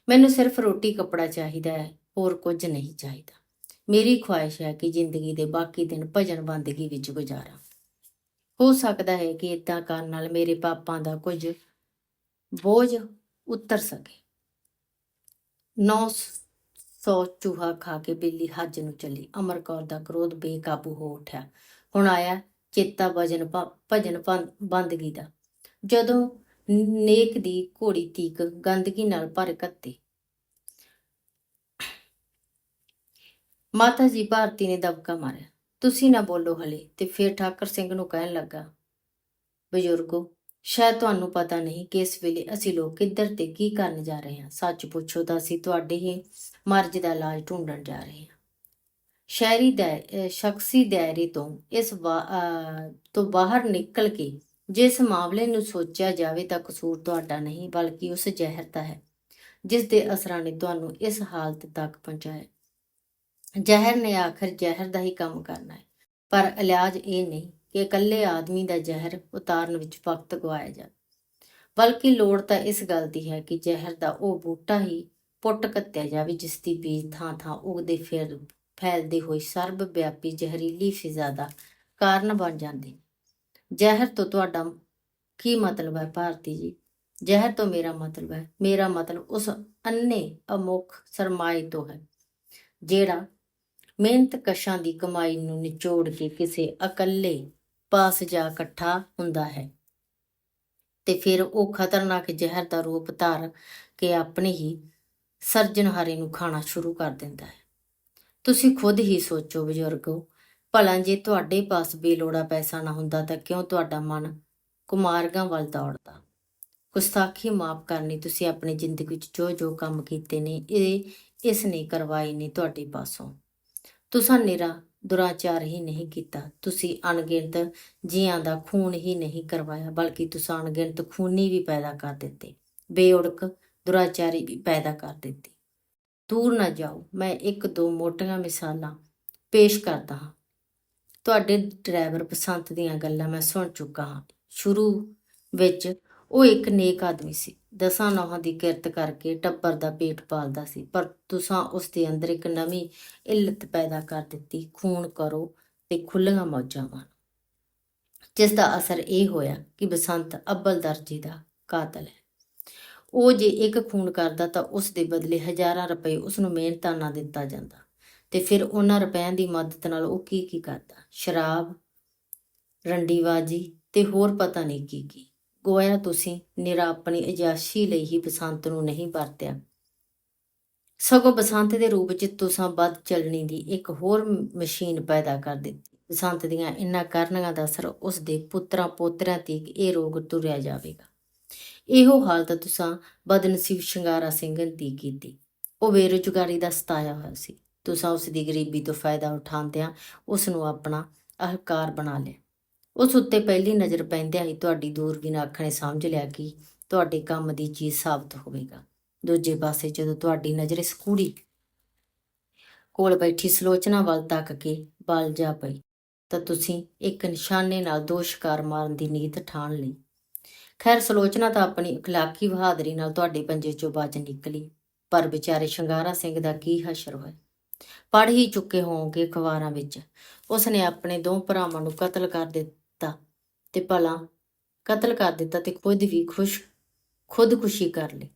ਮੈਨੂੰ ਸਿਰਫ ਰੋਟੀ ਕੱਪੜਾ ਚਾਹੀਦਾ ਹੈ, ਹੋਰ ਕੁਝ ਨਹੀਂ ਚਾਹੀਦਾ। ਮੇਰੀ ਖੁਆਇਸ਼ ਹੈ ਕਿ ਜ਼ਿੰਦਗੀ ਦੇ ਬਾਕੀ ਦਿਨ ਭਜਨ ਬੰਦਗੀ ਵਿੱਚ ਗੁਜ਼ਾਰਾਂ। ਹੋ ਸਕਦਾ ਹੈ ਕਿ ਇਦਾਂ ਕਰਨ ਨਾਲ ਮੇਰੇ ਪਾਪਾਂ ਦਾ ਕੁਝ ਬੋਝ ਉਤਰ ਸਕੇ। 900 ਚੂਹਾ ਖਾ ਕੇ ਬਿੱਲੀ ਹੱਜ ਨੂੰ ਚੱਲੀ। ਅਮਰ ਕੌਰ ਦਾ ਕ੍ਰੋਧ ਬੇਕਾਬੂ ਹੋ ਉੱਠਿਆ। ਹੁਣ ਆਇਆ ਚੇਤਾ ਭਜਨ ਭ- ਭਜਨ ਬੰਦਗੀ ਦਾ। ਜਦੋਂ ਨੇਕ ਦੀ ਘੋੜੀ ਤੀਕ ਗੰਦਗੀ ਨਾਲ ਭਰ ਕੱਤੀ ਮਾਤਾ ਜੀ ਭਾਰਤੀ ਨੇ ਦਬਕਾ ਮਾਰਿਆ। ਤੁਸੀਂ ਨਾ ਬੋਲੋ ਹਲੇ, ਤੇ ਫਿਰ ਠਾਕਰ ਸਿੰਘ ਨੂੰ ਕਹਿਣ ਲੱਗਾ, ਬਜ਼ੁਰਗੋ, ਸ਼ਾਇਦ ਤੁਹਾਨੂੰ ਪਤਾ ਨਹੀਂ ਕਿ ਇਸ ਵੇਲੇ ਅਸੀਂ ਲੋਕ ਕਿੱਧਰ ਤੇ ਕੀ ਕਰਨ ਜਾ ਰਹੇ ਹਾਂ। ਸੱਚ ਪੁੱਛੋ ਤਾਂ ਅਸੀਂ ਤੁਹਾਡੇ ਹੀ ਮਰਜ਼ ਦਾ ਇਲਾਜ ਢੂੰਡਣ ਜਾ ਰਹੇ ਹਾਂ। ਸ਼ਹਿਰੀ ਦਾ ਸ਼ਖਸੀ ਦਾਇਰੇ ਤੋਂ ਇਸ ਵਾ- ਤੋਂ ਬਾਹਰ ਨਿਕਲ ਕੇ ਜਿਸ ਮਾਮਲੇ ਨੂੰ ਸੋਚਿਆ ਜਾਵੇ ਤਾਂ ਕਸੂਰ ਤੁਹਾਡਾ ਨਹੀਂ, ਬਲਕਿ ਉਸ ਜ਼ਹਿਰ ਦਾ ਹੈ, ਜਿਸ ਦੇ ਅਸਰਾਂ ਨੇ ਤੁਹਾਨੂੰ ਇਸ ਹਾਲਤ ਤੱਕ ਪਹੁੰਚਾਇਆ। ਜ਼ਹਿਰ ਨੇ ਆਖਰ ਜ਼ਹਿਰ ਦਾ ਹੀ ਕੰਮ ਕਰਨਾ ਹੈ। ਪਰ ਇਲਾਜ ਇਹ ਨਹੀਂ ਕਿ ਇਕੱਲੇ ਆਦਮੀ ਦਾ ਜ਼ਹਿਰ ਉਤਾਰਨ ਵਿੱਚ ਵਕਤ ਗਵਾਇਆ ਜਾਵੇ। ਬਲਕਿ ਲੋੜ ਤਾਂ ਇਸ ਗੱਲ ਦੀ ਹੈ ਕਿ ਜ਼ਹਿਰ ਦਾ ਉਹ ਬੂਟਾ ਹੀ ਪੁੱਟ ਕੱਤਿਆ ਜਾਵੇ ਜਿਸ ਦੀ ਬੀਜ ਥਾਂ ਥਾਂ ਉਗਦੇ ਫਿਰ ਫੈਲਦੇ ਹੋਏ ਸਰਬ ਵਿਆਪੀ ਜ਼ਹਿਰੀਲੀ ਫਿਜ਼ਾ ਦਾ ਕਾਰਨ ਬਣ ਜਾਂਦੇ ਜ਼ਹਿਰ ਤੋਂ ਤੁਹਾਡਾ ਕੀ ਮਤਲਬ ਹੈ ਭਾਰਤੀ ਜੀ? ਜ਼ਹਿਰ ਤੋਂ ਮੇਰਾ ਮਤਲਬ ਹੈ। ਮੇਰਾ ਮਤਲਬ ਉਸ ਅੰਨੇ ਅਮੁੱਖ ਸਰਮਾਏ ਤੋਂ ਹੈ, ਜਿਹੜਾ ਮਿਹਨਤ ਕਸ਼ਾਂ ਦੀ ਕਮਾਈ ਨੂੰ ਨਿਚੋੜ ਕੇ ਕਿਸੇ ਇਕੱਲੇ ਪਾਸ ਜਾ ਇਕੱਠਾ ਹੁੰਦਾ ਹੈ। ਤੇ ਫਿਰ ਉਹ ਖਤਰਨਾਕ ਜ਼ਹਿਰ ਦਾ ਰੂਪ ਧਾਰ ਕੇ ਆਪਣੇ ਹੀ ਸਰਜਨਹਾਰੇ ਨੂੰ ਖਾਣਾ ਸ਼ੁਰੂ ਕਰ ਦਿੰਦਾ ਹੈ। ਤੁਸੀਂ ਖੁਦ ਹੀ ਸੋਚੋ ਬਜ਼ੁਰਗੋ, ਭਲਾ ਜੇ ਤੁਹਾਡੇ ਪਾਸ ਬੇਲੋੜਾ ਪੈਸਾ ਨਾ ਹੁੰਦਾ ਤਾਂ ਕਿਉਂ ਤੁਹਾਡਾ ਮਨ ਕੁਮਾਰਗਾਂ ਵੱਲ ਦੌੜਦਾ? ਗੁਸਤਾਖੀ ਮਾਫ ਕਰਨੀ, ਤੁਸੀਂ ਆਪਣੀ ਜ਼ਿੰਦਗੀ ਵਿੱਚ ਜੋ ਜੋ ਕੰਮ ਕੀਤੇ ਨੇ, ਇਹ ਇਸ ਨੇ ਕਰਵਾਏ ਨੇ ਤੁਹਾਡੇ ਪਾਸੋਂ। ਤੁਸਾਂ ਨਿਰਾ ਦੁਰਾਚਾਰ ਹੀ ਨਹੀਂ ਕੀਤਾ। ਤੁਸੀਂ ਅਣਗਿਣਤ ਜੀਆਂ ਦਾ ਖੂਨ ਹੀ ਨਹੀਂ ਕਰਵਾਇਆ, ਬਲਕਿ ਤੁਸੀਂ ਅਣਗਿਣਤ ਖੂਨੀ ਵੀ ਪੈਦਾ ਕਰ ਦਿੱਤੇ। ਬੇਉੜਕ ਦੁਰਾਚਾਰੀ ਵੀ ਪੈਦਾ ਕਰ ਦਿੱਤੀ। ਦੂਰ ਨਾ ਜਾਓ, ਮੈਂ ਇੱਕ ਦੋ ਮੋਟੀਆਂ ਮਿਸਾਲਾਂ ਪੇਸ਼ ਕਰਦਾ ਹਾਂ। ਤੁਹਾਡੇ ਡਰਾਈਵਰ ਬਸੰਤ ਦੀਆਂ ਗੱਲਾਂ ਮੈਂ ਸੁਣ ਚੁੱਕਾ ਹਾਂ। ਸ਼ੁਰੂ ਵਿੱਚ ਉਹ ਇੱਕ ਨੇਕ ਆਦਮੀ ਸੀ। ਦਸਾਂ ਨੌਹਾਂ ਦੀ ਕਿਰਤ ਕਰਕੇ ਟੱਬਰ ਦਾ ਪੇਟ ਪਾਲਦਾ ਸੀ, ਪਰ ਤੁਸਾਂ ਉਸ ਦੇ ਅੰਦਰ ਇੱਕ ਨਵੀਂ ਇਲਤ ਪੈਦਾ ਕਰ ਦਿੱਤੀ, ਖੂਨ ਕਰੋ ਤੇ ਖੁੱਲੀਆਂ ਮੌਜਾਂ ਮਾਣੋ। ਜਿਸ ਦਾ ਅਸਰ ਇਹ ਹੋਇਆ ਕਿ ਬਸੰਤ ਅੱਬਲ ਦਰਜੀ ਦਾ ਕਾਤਲ ਹੈ। ਉਹ ਜੇ ਇੱਕ ਖੂਨ ਕਰਦਾ ਤਾਂ ਉਸ ਦੇ ਬਦਲੇ ਹਜ਼ਾਰਾਂ ਰੁਪਏ ਉਸ ਨੂੰ ਮਿਹਨਤਾਨਾ ਦਿੱਤਾ ਜਾਂਦਾ ਤੇ ਫਿਰ ਉਹਨਾਂ ਰੁਪਇਆਂ ਦੀ ਮਦਦ ਨਾਲ ਉਹ ਕੀ ਕੀ ਕਰਦਾ? ਸ਼ਰਾਬ, ਰੰਡੀਵਾਜੀ ਤੇ ਹੋਰ ਪਤਾ ਨਹੀਂ ਕੀ ਕੀ। ਗੋਇਆ ਤੁਸੀਂ ਨਿਰਾ ਆਪਣੀ ਅਜਾਸ਼ੀ ਲਈ ਹੀ ਬਸੰਤ ਨੂੰ ਨਹੀਂ ਵਰਤਿਆ। ਸਗੋਂ ਬਸੰਤ ਦੇ ਰੂਪ ਵਿੱਚ ਤੁਸਾਂ ਵੱਧ ਚੱਲਣੀ ਦੀ ਇੱਕ ਹੋਰ ਮਸ਼ੀਨ ਪੈਦਾ ਕਰ ਦਿੱਤੀ। ਬਸੰਤ ਦੀਆਂ ਇਨ੍ਹਾਂ ਕਰਨੀਆਂ ਦਾ ਅਸਰ ਉਸ ਦੇ ਪੁੱਤਰਾਂ ਪੋਤਰਿਆਂ ਤੇ ਇਹ ਰੋਗ ਤੁਰਿਆ ਜਾਵੇਗਾ। ਇਹੋ ਹਾਲਤ ਤੁਸਾਂ ਬਦਨਸੀਬ ਸ਼ਿੰਗਾਰਾ ਸਿੰਘ ਦੀ ਕੀਤੀ। ਉਹ ਬੇਰੁਜ਼ਗਾਰੀ ਦਾ ਸਤਾਇਆ ਹੋਇਆ ਸੀ। ਤੁਸਾਂ ਉਸ ਦੀ ਗਰੀਬੀ ਤੋਂ ਫਾਇਦਾ ਉਠਾਉਂਦਿਆਂ ਉਸ ਨੂੰ ਆਪਣਾ ਅਹਕਾਰ ਬਣਾ ਲਿਆ। ਉਸ ਉੱਤੇ ਪਹਿਲੀ ਨਜ਼ਰ ਪੈਂਦਿਆਂ ਹੀ ਤੁਹਾਡੀ ਦੂਰਬੀਨ ਅੱਖ ਨੇ ਸਮਝ ਲਿਆ ਕਿ ਤੁਹਾਡੇ ਕੰਮ ਦੀ ਚੀਜ਼ ਸਾਬਤ ਹੋਵੇਗਾ। ਦੂਜੇ ਪਾਸੇ ਜਦੋਂ ਤੁਹਾਡੀ ਨਜ਼ਰ ਇਸ ਕੁੜੀ ਕੋਲ ਬੈਠੀ ਸਲੋਚਨਾ ਵੱਲ ਤੱਕ ਕੇ ਬਲ ਜਾ ਪਈ, ਤਾਂ ਤੁਸੀਂ ਇੱਕ ਨਿਸ਼ਾਨੇ ਨਾਲ ਦੋ ਸ਼ਿਕਾਰ ਮਾਰਨ ਦੀ ਨੀਤ ਠਾਣ ਲਈ। ਖੈਰ, ਸਲੋਚਨਾ ਤਾਂ ਆਪਣੀ ਅਖਲਾਕੀ ਬਹਾਦਰੀ ਨਾਲ ਤੁਹਾਡੇ ਪੰਜੇ ਚੋਂ ਬਚ ਨਿਕਲੀ, ਪਰ ਵਿਚਾਰੇ ਸ਼ਿੰਗਾਰਾ ਸਿੰਘ ਦਾ ਕੀ ਹਸ਼ਰ ਹੋਇਆ? ਪੜ ਹੀ ਚੁੱਕੇ ਹੋਵੋਗੇ ਅਖਬਾਰਾਂ ਵਿੱਚ। ਉਸਨੇ ਆਪਣੇ ਦੋ ਭਰਾਵਾਂ ਨੂੰ ਕਤਲ ਕਰ ਦਿੱਤਾ। ਤੇ ਭਲਾ ਕਤਲ ਕਰ ਦਿੱਤਾ ਤੇ ਖੁਦ ਵੀ ਖੁਸ਼, ਖੁਦਕੁਸ਼ੀ ਕਰ ਲਈ।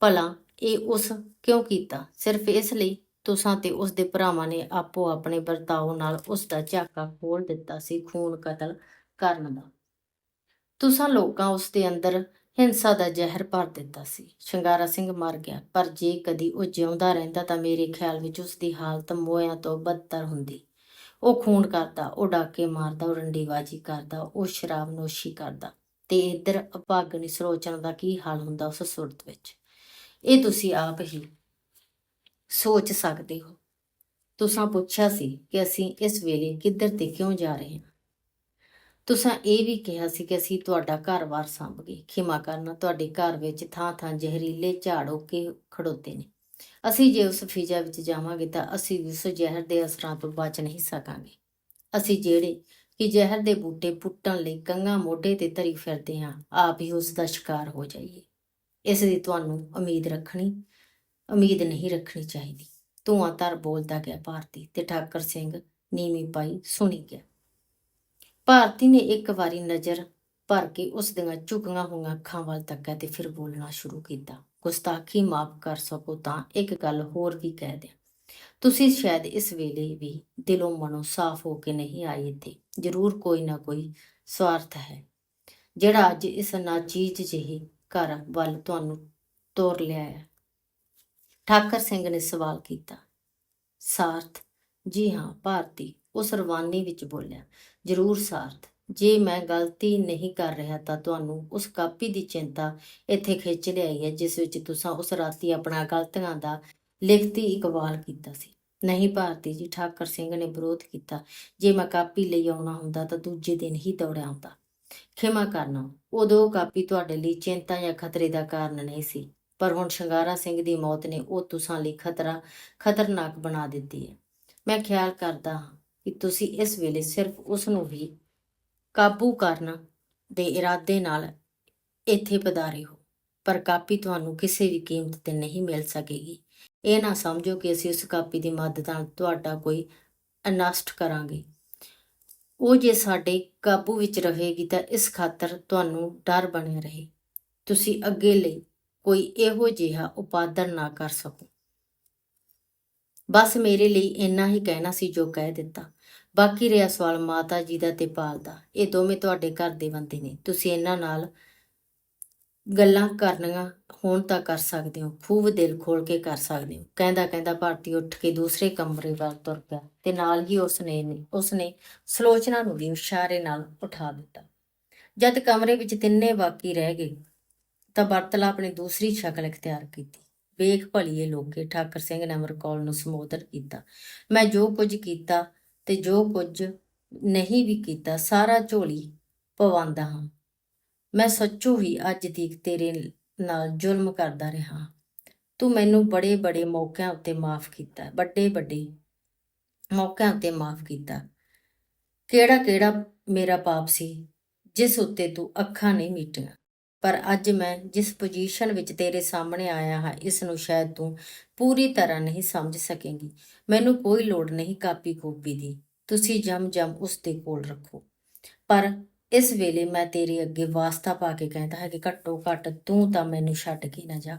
ਭਲਾ ਇਹ ਉਸ ਕਿਉਂ ਕੀਤਾ? ਸਿਰਫ ਇਸ ਲਈ ਤੁਸਾਂ ਤੇ ਉਸ ਦੇ ਭਰਾਵਾਂ ਨੇ ਆਪੋ ਆਪਣੇ ਵਰਤਾਓ ਨਾਲ ਉਸ ਦਾ ਝਾਕਾ ਖੋਲ ਦਿੱਤਾ ਸੀ ਖੂਨ ਕਤਲ ਕਰਨ ਦਾ। ਤੁਸਾਂ ਲੋਕਾਂ ਉਸ ਦੇ ਅੰਦਰ ਹਿੰਸਾ ਦਾ ਜ਼ਹਿਰ ਭਰ ਦਿੱਤਾ ਸੀ। ਸ਼ਿੰਗਾਰਾ ਸਿੰਘ ਮਰ ਗਿਆ, ਪਰ ਜੇ ਕਦੀ ਉਹ ਜਿਉਂਦਾ ਰਹਿੰਦਾ ਤਾਂ ਮੇਰੇ ਖਿਆਲ ਵਿੱਚ ਉਸ ਦੀ ਹਾਲਤ ਮੋਇਆਂ ਤੋਂ ਬਦਤਰ ਹੁੰਦੀ। ਉਹ ਖੂਨ ਕਰਦਾ, ਉਹ ਡਾਕੇ ਮਾਰਦਾ, ਉਹ ਰੰਡੀਬਾਜੀ ਕਰਦਾ, ਉਹ ਸ਼ਰਾਬ ਨੋਸ਼ੀ ਕਰਦਾ ਤੇ ਇੱਧਰ ਅਭਾਗਨੀ ਸਰੋਚਨ ਦਾ ਕੀ ਹਾਲ ਹੁੰਦਾ ਉਸ ਸੁਰਤ ਵਿੱਚ? ਇਹ ਤੁਸੀਂ ਆਪ ਹੀ ਸੋਚ ਸਕਦੇ ਹੋ। ਤੁਸਾਂ ਪੁੱਛਿਆ ਸੀ ਕਿ ਅਸੀਂ ਇਸ ਵੇਲੇ ਕਿੱਧਰ ਤੇ ਕਿਉਂ ਜਾ ਰਹੇ ਹਾਂ? ਤੁਸਾਂ ਇਹ ਵੀ ਕਿਹਾ ਸੀ ਕਿ ਅਸੀਂ ਤੁਹਾਡਾ ਘਰ-ਬਾਰ ਸੰਭਗੇ ਖਿਮਾ ਕਰਨਾ ਤੁਹਾਡੇ ਘਰ ਵਿੱਚ ਥਾਂ-ਥਾਂ ਜ਼ਹਿਰੀਲੇ ਝਾੜ ਹੋ ਕੇ ਖੜੋਤੇ ਨੇ। ਅਸੀਂ ਜੇ ਉਸ ਫਿਜ਼ਾ ਵਿੱਚ ਜਾਵਾਂਗੇ ਤਾਂ ਅਸੀਂ ਉਸ ਜ਼ਹਿਰ ਦੇ ਅਸਰਾਂ ਤੋਂ ਬਚ ਨਹੀਂ ਸਕਾਂਗੇ। ਅਸੀਂ ਜਿਹੜੇ ਕਿ ਜ਼ਹਿਰ ਦੇ ਬੂਟੇ ਪੁੱਟਣ ਲਈ ਕੰਗਾ ਮੋਢੇ ਤੇ ਧਰੀ ਫਿਰਦੇ ਹਾਂ, ਆਪ ਹੀ ਉਸ ਦਾ ਸ਼ਿਕਾਰ ਹੋ ਜਾਈਏ। ਇਸ ਦੀ ਤੁਹਾਨੂੰ ਉਮੀਦ ਰੱਖਣੀ, ਉਮੀਦ ਨਹੀਂ ਰੱਖਣੀ ਚਾਹੀਦੀ। ਧੂਆਂ ਧਰ ਬੋਲਦਾ ਗਿਆ ਭਾਰਤੀ ਤੇ ਠਾਕਰ ਸਿੰਘ ਨੀਵੀਂ ਪਾਈ ਸੁਣੀ ਗਿਆ। ਭਾਰਤੀ ਨੇ ਇੱਕ ਵਾਰੀ ਨਜ਼ਰ ਭਰ ਕੇ ਉਸ ਦੀਆਂ ਝੁਕੀਆਂ ਹੋਈਆਂ ਅੱਖਾਂ ਵੱਲ ਤੱਕਿਆ ਤੇ ਫਿਰ ਬੋਲਣਾ ਸ਼ੁਰੂ ਕੀਤਾ। ਗੁਸਤਾਖੀ ਮਾਫ ਕਰ ਸਕੋ ਤਾਂ ਇੱਕ ਗੱਲ ਹੋਰ ਵੀ ਕਹਿ ਦਿਆਂ। ਤੁਸੀਂ ਸ਼ਾਇਦ ਇਸ ਵੇਲੇ ਵੀ ਦਿਲੋਂ ਮਨੋਂ ਸਾਫ਼ ਹੋ ਕੇ ਨਹੀਂ ਆਏ ਇੱਥੇ। ਜ਼ਰੂਰ ਕੋਈ ਨਾ ਕੋਈ ਸਵਾਰਥ ਹੈ। ਜਿਹੜਾ ਅੱਜ ਇਸ ਨਾਚੀਜ਼ ਜਿਹੇ ਘਰ ਵੱਲ ਤੁਹਾਨੂੰ ਤੋਰ ਲਿਆ ਹੈ। ਠਾਕਰ ਸਿੰਘ ਨੇ ਸਵਾਲ ਕੀਤਾ। ਸਾਰਥ? ਜੀ ਹਾਂ, ਭਾਰਤੀ। ਉਸ ਰਵਾਨੀ ਵਿੱਚ ਬੋਲਿਆ। ਜ਼ਰੂਰ, ਸਾਰਥ। ਜੇ ਮੈਂ ਗਲਤੀ ਨਹੀਂ ਕਰ ਰਿਹਾ ਤਾਂ ਤੁਹਾਨੂੰ ਉਸ ਕਾਪੀ ਦੀ ਚਿੰਤਾ ਇੱਥੇ ਖਿੱਚ ਲਿਆਈ ਹੈ, ਜਿਸ ਵਿੱਚ ਤੁਸੀਂ ਉਸ ਰਾਤੀ ਆਪਣਾ ਗਲਤੀਆਂ ਦਾ ਲਿਖਤੀ ਇਕਬਾਲ ਕੀਤਾ ਸੀ। ਨਹੀਂ ਭਾਰਤੀ ਜੀ, ਠਾਕਰ ਸਿੰਘ ਨੇ ਵਿਰੋਧ ਕੀਤਾ। ਜੇ ਮੈਂ ਕਾਪੀ ਲਈ ਆਉਣਾ ਹੁੰਦਾ ਤਾਂ ਦੂਜੇ ਦਿਨ ਹੀ ਦੌੜਿਆ ਆਉਂਦਾ ਖਿਮਾ ਕਰਨਾ। ਉਦੋਂ ਉਹ ਕਾਪੀ ਤੁਹਾਡੇ ਲਈ ਚਿੰਤਾ ਜਾਂ ਖਤਰੇ ਦਾ ਕਾਰਨ ਨਹੀਂ ਸੀ, ਪਰ ਹੁਣ ਸ਼ਿੰਗਾਰਾ ਸਿੰਘ ਦੀ ਮੌਤ ਨੇ ਉਹ ਤੁਸਾਂ ਲਈ ਖਤਰਾ, ਖਤਰਨਾਕ ਬਣਾ ਦਿੱਤੀ ਹੈ। ਮੈਂ ਖਿਆਲ ਕਰਦਾ ਹਾਂ ਕਿ ਤੁਸੀਂ ਇਸ ਵੇਲੇ ਸਿਰਫ ਉਸ ਨੂੰ ਵੀ ਕਾਬੂ ਕਰਨ ਦੇ ਇਰਾਦੇ ਨਾਲ ਇੱਥੇ ਪਧਾਰੇ ਹੋ, ਪਰ ਕਾਪੀ ਤੁਹਾਨੂੰ ਕਿਸੇ ਵੀ ਕੀਮਤ ਤੇ ਨਹੀਂ ਮਿਲ ਸਕੇਗੀ। ਇਹ ਨਾ ਸਮਝੋ ਕਿ ਅਸੀਂ ਉਸ ਕਾਪੀ ਦੀ ਮਦਦ ਨਾਲ ਤੁਹਾਡਾ ਕੋਈ ਅਨਸ਼ਟ ਕਰਾਂਗੇ। ਉਹ ਜੇ ਸਾਡੇ ਕਾਬੂ ਵਿੱਚ ਰਹੇਗੀ ਤਾਂ ਇਸ ਖਾਤਰ ਤੁਹਾਨੂੰ ਡਰ ਬਣਿਆ ਰਹੇ। ਤੁਸੀਂ ਅੱਗੇ ਲਈ ਕੋਈ ਇਹੋ ਜਿਹਾ ਉਪਾਦਨ ਨਾ ਕਰ ਸਕੋ। ਬਸ ਮੇਰੇ ਲਈ ਇੰਨਾ ਹੀ ਕਹਿਣਾ ਸੀ ਜੋ ਕਹਿ ਦਿੱਤਾ। ਬਾਕੀ ਰਿਹਾ ਸਵਾਲ ਮਾਤਾ ਜੀ ਦਾ ਤੇ ਪਾਲ ਦਾ। ਇਹ ਦੋਵੇਂ ਤੁਹਾਡੇ ਘਰ ਦੇ ਬੰਦੇ ਨੇ। ਤੁਸੀਂ ਇਹਨਾਂ ਨਾਲ ਗੱਲਾਂ ਕਰਨੀਆਂ ਹੋਣ ਤਾਂ ਕਰ ਸਕਦੇ ਹੋ। ਖੂਬ ਦਿਲ ਖੋਲ ਕੇ ਕਰ ਸਕਦੇ ਹੋ। ਕਹਿੰਦਾ ਕਹਿੰਦਾ ਭਾਰਤੀ ਉੱਠ ਕੇ ਦੂਸਰੇ ਕਮਰੇ ਵੱਲ ਤੁਰ ਪਿਆ ਤੇ ਨਾਲ ਹੀ ਉਸਨੇ ਉਸਨੇ ਸਲੋਚਨਾ ਨੂੰ ਵੀ ਇਸ਼ਾਰੇ ਨਾਲ ਉਠਾ ਦਿੱਤਾ। ਜਦ ਕਮਰੇ ਵਿੱਚ ਤਿੰਨੇ ਬਾਕੀ ਰਹਿ ਗਏ ਤਾਂ ਬਰਤਲਾ ਆਪਣੀ ਦੂਸਰੀ ਸ਼ਕਲ ਇਖਤਿਆਰ ਕੀਤੀ। ਵੇਖ ਭਲੀਏ ਲੋਕੇ, ਠਾਕਰ ਸਿੰਘ ਨੇ ਅਮਰਕੌਲ ਨੂੰ ਸੰਬੋਧਨ ਕੀਤਾ। ਮੈਂ ਜੋ ਕੁਝ ਕੀਤਾ ਤੇ ਜੋ ਕੁਝ ਨਹੀਂ ਵੀ ਕੀਤਾ, ਸਾਰਾ ਝੋਲੀ ਪਵਾਉਂਦਾ ਹਾਂ। ਮੈਂ ਸੱਚੋ ਹੀ ਅੱਜ ਤੀਕ ਤੇਰੇ ਨਾਲ ਜ਼ੁਲਮ ਕਰਦਾ ਰਿਹਾ ਤੂੰ ਮੈਨੂੰ ਬੜੇ ਬੜੇ ਮੌਕਿਆਂ ਉੱਤੇ ਮਾਫ ਕੀਤਾ, ਵੱਡੇ ਵੱਡੇ ਮੌਕਿਆਂ ਉੱਤੇ ਮਾਫ ਕੀਤਾ। ਕਿਹੜਾ ਕਿਹੜਾ ਮੇਰਾ ਪਾਪ ਸੀ, ਜਿਸ ਉੱਤੇ ਤੂੰ ਅੱਖਾਂ ਨਹੀਂ ਮੀਟੀਆਂ। ਪਰ ਅੱਜ ਮੈਂ ਜਿਸ ਪੋਜੀਸ਼ਨ ਵਿੱਚ ਤੇਰੇ ਸਾਹਮਣੇ ਆਇਆ ਹਾਂ, ਇਸ ਨੂੰ ਸ਼ਾਇਦ ਤੂੰ ਪੂਰੀ ਤਰ੍ਹਾਂ ਨਹੀਂ ਸਮਝ ਸਕੇਂਗੀ। ਮੈਨੂੰ ਕੋਈ ਲੋੜ ਨਹੀਂ ਕਾਪੀ ਕੂਪੀ ਦੀ। ਤੁਸੀਂ ਜਮ ਜਮ ਉਸ ਦੇ ਕੋਲ ਰੱਖੋ। ਪਰ ਇਸ ਵੇਲੇ ਮੈਂ ਤੇਰੇ ਅੱਗੇ ਵਾਸਤਾ ਪਾ ਕੇ ਕਹਿੰਦਾ ਹਾਂ ਕਿ ਘੱਟੋ ਘੱਟ ਤੂੰ ਤਾਂ ਮੈਨੂੰ ਛੱਡ ਕੇ ਨਾ ਜਾ।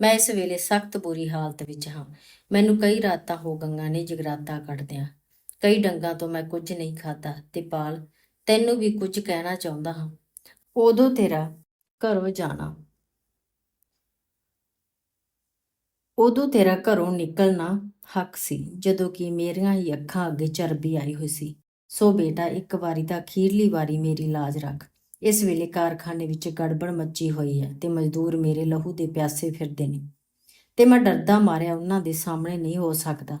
ਮੈਂ ਇਸ ਵੇਲੇ ਸਖਤ ਬੁਰੀ ਹਾਲਤ ਵਿੱਚ ਹਾਂ। ਮੈਨੂੰ ਕਈ ਰਾਤਾਂ ਹੋ ਗਈਆਂ ਨੇ ਜਗਰਾਤਾ ਕੱਢਦਿਆਂ। ਕਈ ਡੰਗਾਂ ਤੋਂ ਮੈਂ ਕੁਝ ਨਹੀਂ ਖਾਦਾ ਤੇ ਪਾਲ ਤੈਨੂੰ ਵੀ ਕੁਝ ਕਹਿਣਾ ਚਾਹੁੰਦਾ ਹਾਂ। ਉਦੋਂ ਤੇਰਾ ਘਰੋਂ ਜਾਣਾ। ਉਦੋਂ ਤੇਰਾ ਘਰੋਂ ਨਿਕਲਣਾ ਹੱਕ ਸੀ, ਜਦੋਂ ਕਿ ਮੇਰੀਆਂ ਹੀ ਅੱਖਾਂ ਅੱਗੇ ਚਰਬੀ ਆਈ ਹੋਈ ਸੀ। ਸੋ ਬੇਟਾ, ਇੱਕ ਵਾਰੀ ਤਾਂ ਅਖੀਰਲੀ ਵਾਰੀ ਮੇਰੀ ਲਾਜ ਰੱਖ। ਇਸ ਵੇਲੇ ਕਾਰਖਾਨੇ ਵਿੱਚ ਗੜਬੜ ਮੱਚੀ ਹੋਈ ਹੈ ਤੇ ਮਜ਼ਦੂਰ ਮੇਰੇ ਲਹੂ ਦੇ ਪਿਆਸੇ ਫਿਰਦੇ ਨੇ। ਤੇ ਮੈਂ ਡਰਦਾ ਮਾਰਿਆ ਉਹਨਾਂ ਦੇ ਸਾਹਮਣੇ ਨਹੀਂ ਹੋ ਸਕਦਾ।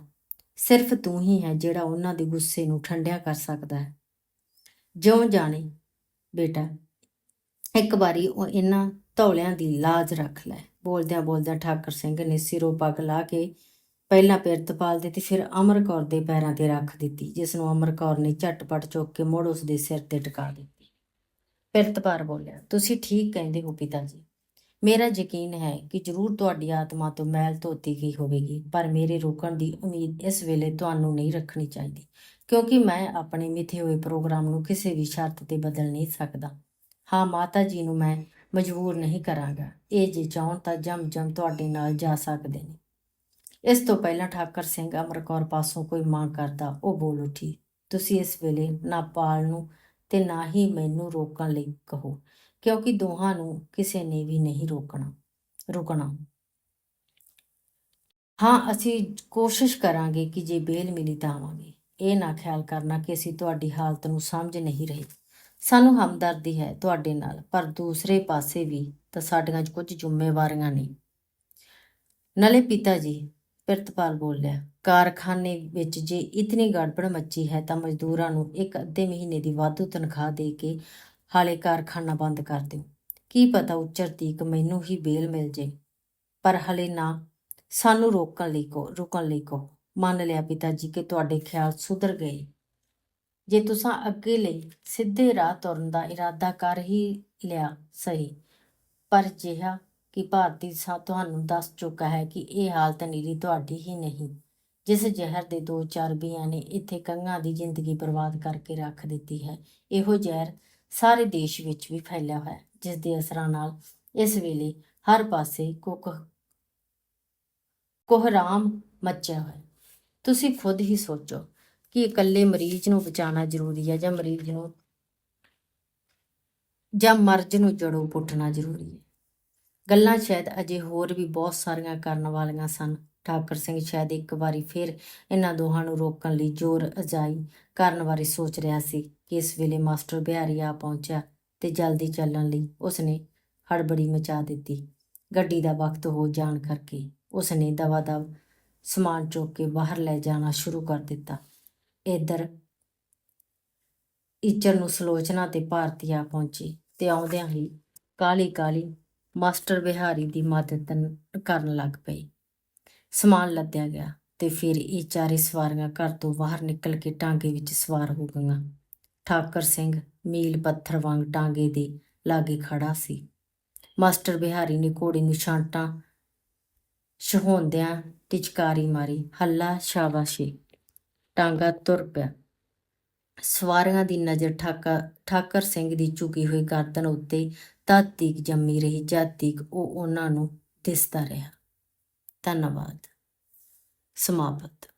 ਸਿਰਫ ਤੂੰ ਹੀ ਹੈ ਜਿਹੜਾ ਉਹਨਾਂ ਦੇ ਗੁੱਸੇ ਨੂੰ ਠੰਡਿਆ ਕਰ ਸਕਦਾ ਹੈ। ਜਿਉਂ ਜਾਣੇ, ਬੇਟਾ ਇੱਕ ਵਾਰੀ ਉਹ ਇਹਨਾਂ ਧੌਲਿਆਂ ਦੀ ਲਾਜ ਰੱਖ ਲੈ। ਬੋਲਦਿਆਂ ਬੋਲਦਿਆਂ ਠਾਕਰ ਸਿੰਘ ਨੇ ਸਿਰੋਂ ਪੱਗ ਲਾ ਕੇ ਪਹਿਲਾਂ ਪਿਰਤਪਾਲ ਦੇ ਤੇ ਫਿਰ ਅਮਰ ਕੌਰ ਦੇ ਪੈਰਾਂ ਤੇ ਰੱਖ ਦਿੱਤੀ, ਜਿਸ ਨੂੰ ਅਮਰ ਕੌਰ ਨੇ ਝਟਪਟ ਚੁੱਕ ਕੇ ਮੁੜ ਉਸ ਦੇ ਸਿਰ ਤੇ ਟਿਕਾ ਦਿੱਤੀ। ਪਿਰਤਪਾਲ ਬੋਲਿਆ, ਤੁਸੀਂ ਠੀਕ ਕਹਿੰਦੇ ਹੋ ਪਿਤਾ ਜੀ। ਮੇਰਾ ਯਕੀਨ ਹੈ ਕਿ ਜ਼ਰੂਰ ਤੁਹਾਡੀ ਆਤਮਾ ਤੋਂ ਮੈਲ ਧੋਤੀ ਗਈ ਹੋਵੇਗੀ, ਪਰ ਮੇਰੇ ਰੋਕਣ ਦੀ ਉਮੀਦ ਇਸ ਵੇਲੇ ਤੁਹਾਨੂੰ ਨਹੀਂ ਰੱਖਣੀ ਚਾਹੀਦੀ, ਕਿਉਂਕਿ ਮੈਂ ਆਪਣੇ ਮਿੱਥੇ ਹੋਏ ਪ੍ਰੋਗਰਾਮ ਨੂੰ ਕਿਸੇ ਵੀ ਸ਼ਰਤ ਤੇ ਬਦਲ ਨਹੀਂ ਸਕਦਾ। ਹਾਂ, ਮਾਤਾ ਜੀ ਨੂੰ ਮੈਂ ਮਜਬੂਰ ਨਹੀਂ ਕਰਾਂਗਾ। ਇਹ ਜੇ ਚਾਹਣ ਤਾਂ ਜਮ ਜਮ ਤੁਹਾਡੇ ਨਾਲ ਜਾ ਸਕਦੇ ਨੇ। ਇਸ ਤੋਂ ਪਹਿਲਾਂ ਠਾਕਰ ਸਿੰਘ ਅਮਰਕੌਰ ਪਾਸੋਂ ਕੋਈ ਮੰਗ ਕਰਦਾ, ਉਹ ਬੋਲ ਉਠੀ ਤੁਸੀਂ ਇਸ ਵੇਲੇ ਨਾ ਪਾਲ ਨੂੰ ਤੇ ਨਾ ਹੀ ਮੈਨੂੰ ਰੋਕਣ ਲਈ ਕਹੋ, ਕਿਉਂਕਿ ਦੋਹਾਂ ਨੂੰ ਕਿਸੇ ਨੇ ਵੀ ਨਹੀਂ ਰੋਕਣਾ, ਰੁਕਣਾ। ਹਾਂ, ਅਸੀਂ ਕੋਸ਼ਿਸ਼ ਕਰਾਂਗੇ ਕਿ ਜੇ ਬੇਲ ਮਿਲੀ ਤਾਂ ਆਵਾਂਗੇ। ਇਹ ਨਾ ਖਿਆਲ ਕਰਨਾ ਕਿ ਅਸੀਂ ਤੁਹਾਡੀ ਹਾਲਤ ਨੂੰ ਸਮਝ ਨਹੀਂ ਰਹੇ। ਸਾਨੂੰ ਹਮਦਰਦੀ ਹੈ ਤੁਹਾਡੇ ਨਾਲ, ਪਰ ਦੂਸਰੇ ਪਾਸੇ ਵੀ ਤਾਂ ਸਾਡੀਆਂ ਕੁਝ ਜ਼ਿੰਮੇਵਾਰੀਆਂ ਨੇ। ਨਲੇ ਪਿਤਾ ਜੀ ਪਿਰਤਪਾਲ ਬੋਲਿਆ, ਕਾਰਖਾਨੇ ਵਿੱਚ ਜੇ ਇਤਨੀ ਗੜਬੜ ਮੱਚੀ ਹੈ ਤਾਂ ਮਜ਼ਦੂਰਾਂ ਨੂੰ ਇੱਕ ਅੱਧੇ ਮਹੀਨੇ ਦੀ ਵਾਧੂ ਤਨਖਾਹ ਦੇ ਕੇ ਹਾਲੇ ਕਾਰਖਾਨਾ ਬੰਦ ਕਰ ਦਿਓ। ਕੀ ਪਤਾ ਉੱਚਰ ਤੀਕ ਮੈਨੂੰ ਹੀ ਬੇਲ ਮਿਲ ਜੇ, ਪਰ ਹਲੇ ਨਾ, ਸਾਨੂੰ ਰੋਕਣ ਲਈ ਕੋ ਰੁਕਣ ਲਈ ਕਹੋ। ਮੰਨ ਲਿਆ ਪਿਤਾ ਜੀ ਕਿ ਤੁਹਾਡੇ ਖਿਆਲ ਸੁਧਰ ਗਏ। ਜੇ ਤੁਸੀਂ ਅੱਗੇ ਲਈ ਸਿੱਧੇ ਰਾਹ ਤੁਰਨ ਦਾ ਇਰਾਦਾ ਕਰ ਹੀ ਲਿਆ ਸਹੀ, ਪਰ ਜਿਹਾ ਕਿ ਭਾਰਤੀ ਸਾ ਤੁਹਾਨੂੰ ਦੱਸ ਚੁੱਕਾ ਹੈ ਕਿ ਇਹ ਹਾਲਤ ਨੀਰੀ ਤੁਹਾਡੀ ਹੀ ਨਹੀਂ। ਜਿਸ ਜ਼ਹਿਰ ਦੇ ਦੋ ਚਾਰ ਬੀਆਂ ਨੇ ਇੱਥੇ ਕੰਗਾਂ ਦੀ ਜ਼ਿੰਦਗੀ ਬਰਬਾਦ ਕਰਕੇ ਰੱਖ ਦਿੱਤੀ ਹੈ, ਇਹੋ ਜ਼ਹਿਰ ਸਾਰੇ ਦੇਸ਼ ਵਿੱਚ ਵੀ ਫੈਲਿਆ ਹੋਇਆ ਹੈ, ਜਿਸ ਦੇ ਅਸਰਾਂ ਨਾਲ ਇਸ ਵੇਲੇ ਹਰ ਪਾਸੇ ਕੁਕ ਕੋਹਰਾਮ ਮੱਚਿਆ ਹੋਇਆ ਤੁਸੀਂ ਖੁਦ ਹੀ ਸੋਚੋ ਕਿ ਇਕੱਲੇ ਮਰੀਜ਼ ਨੂੰ ਬਚਾਉਣਾ ਜ਼ਰੂਰੀ ਹੈ ਜਾਂ ਮਰੀਜ਼ ਨੂੰ, ਜਾਂ ਮਰਜ਼ ਨੂੰ ਜੜੋਂ ਪੁੱਟਣਾ ਜ਼ਰੂਰੀ ਹੈ ਗੱਲਾਂ ਸ਼ਾਇਦ ਅਜੇ ਹੋਰ ਵੀ ਬਹੁਤ ਸਾਰੀਆਂ ਕਰਨ ਵਾਲੀਆਂ ਸਨ। ਠਾਕਰ ਸਿੰਘ ਸ਼ਾਇਦ ਇੱਕ ਵਾਰੀ ਫਿਰ ਇਹਨਾਂ ਦੋਹਾਂ ਨੂੰ ਰੋਕਣ ਲਈ ਜ਼ੋਰ ਅਜਾਈ ਕਰਨ ਬਾਰੇ ਸੋਚ ਰਿਹਾ ਸੀ ਕਿ ਇਸ ਵੇਲੇ ਮਾਸਟਰ ਬਿਹਾਰੀ ਆ ਪਹੁੰਚਿਆ ਤੇ ਜਲਦੀ ਚੱਲਣ ਲਈ ਉਸਨੇ ਹੜਬੜੀ ਮਚਾ ਦਿੱਤੀ। ਗੱਡੀ ਦਾ ਵਕਤ ਹੋ ਜਾਣ ਕਰਕੇ ਉਸਨੇ ਦਵਾ-ਦਵ ਸਮਾਨ ਚੁੱਕ ਕੇ ਬਾਹਰ ਲੈ ਜਾਣਾ ਸ਼ੁਰੂ ਕਰ ਦਿੱਤਾ। ਇੱਧਰ। ਇੱਚਰ ਨੂੰ ਸਲੋਚਨਾ ਤੇ ਭਾਰਤੀ ਆ ਪਹੁੰਚੀ ਤੇ ਆਉਂਦਿਆਂ ਹੀ ਕਾਲੀ ਕਾਲੀ ਮਾਸਟਰ ਬਿਹਾਰੀ ਦੀ ਮਦਦ ਕਰਨ ਲੱਗ ਪਈ। ਸਮਾਨ ਲੱਦਿਆ ਗਿਆ ਤੇ ਫਿਰ ਇਹ ਚਾਰੇ ਸਵਾਰੀਆਂ ਘਰ ਤੋਂ ਬਾਹਰ ਨਿਕਲ ਕੇ ਟਾਂਗੇ ਵਿੱਚ ਸਵਾਰ ਹੋ ਗਈਆਂ। ਠਾਕਰ ਸਿੰਘ ਮੀਲ ਪੱਥਰ ਵਾਂਗ ਟਾਂਗੇ ਦੇ ਲਾਗੇ ਖੜਾ ਸੀ। ਮਾਸਟਰ ਬਿਹਾਰੀ ਨੇ ਘੋੜੇ ਨੂੰ ਛਾਂਟਾਂ ਛਹੋਂਦਿਆਂ ਟਿਚਕਾਰੀ ਮਾਰੀ, ਹੱਲਾ, ਸ਼ਾਬਾਸ਼ੀ। ਟਾਂਗਾ ਤੁਰ ਪਿਆ। ਸਵਾਰੀਆਂ ਦੀ ਨਜ਼ਰ ਠਾਕਾ, ਠਾਕਰ ਸਿੰਘ ਦੀ ਝੁਕੀ ਹੋਈ ਗਰਦਨ ਉੱਤੇ ਤਦ ਜੰਮੀ ਰਹੀ ਜਦ ਤੀਕ ਉਹ ਉਹਨਾਂ ਨੂੰ ਦਿਸਦਾ ਰਿਹਾ। ਧੰਨਵਾਦ। ਸਮਾਪਤ।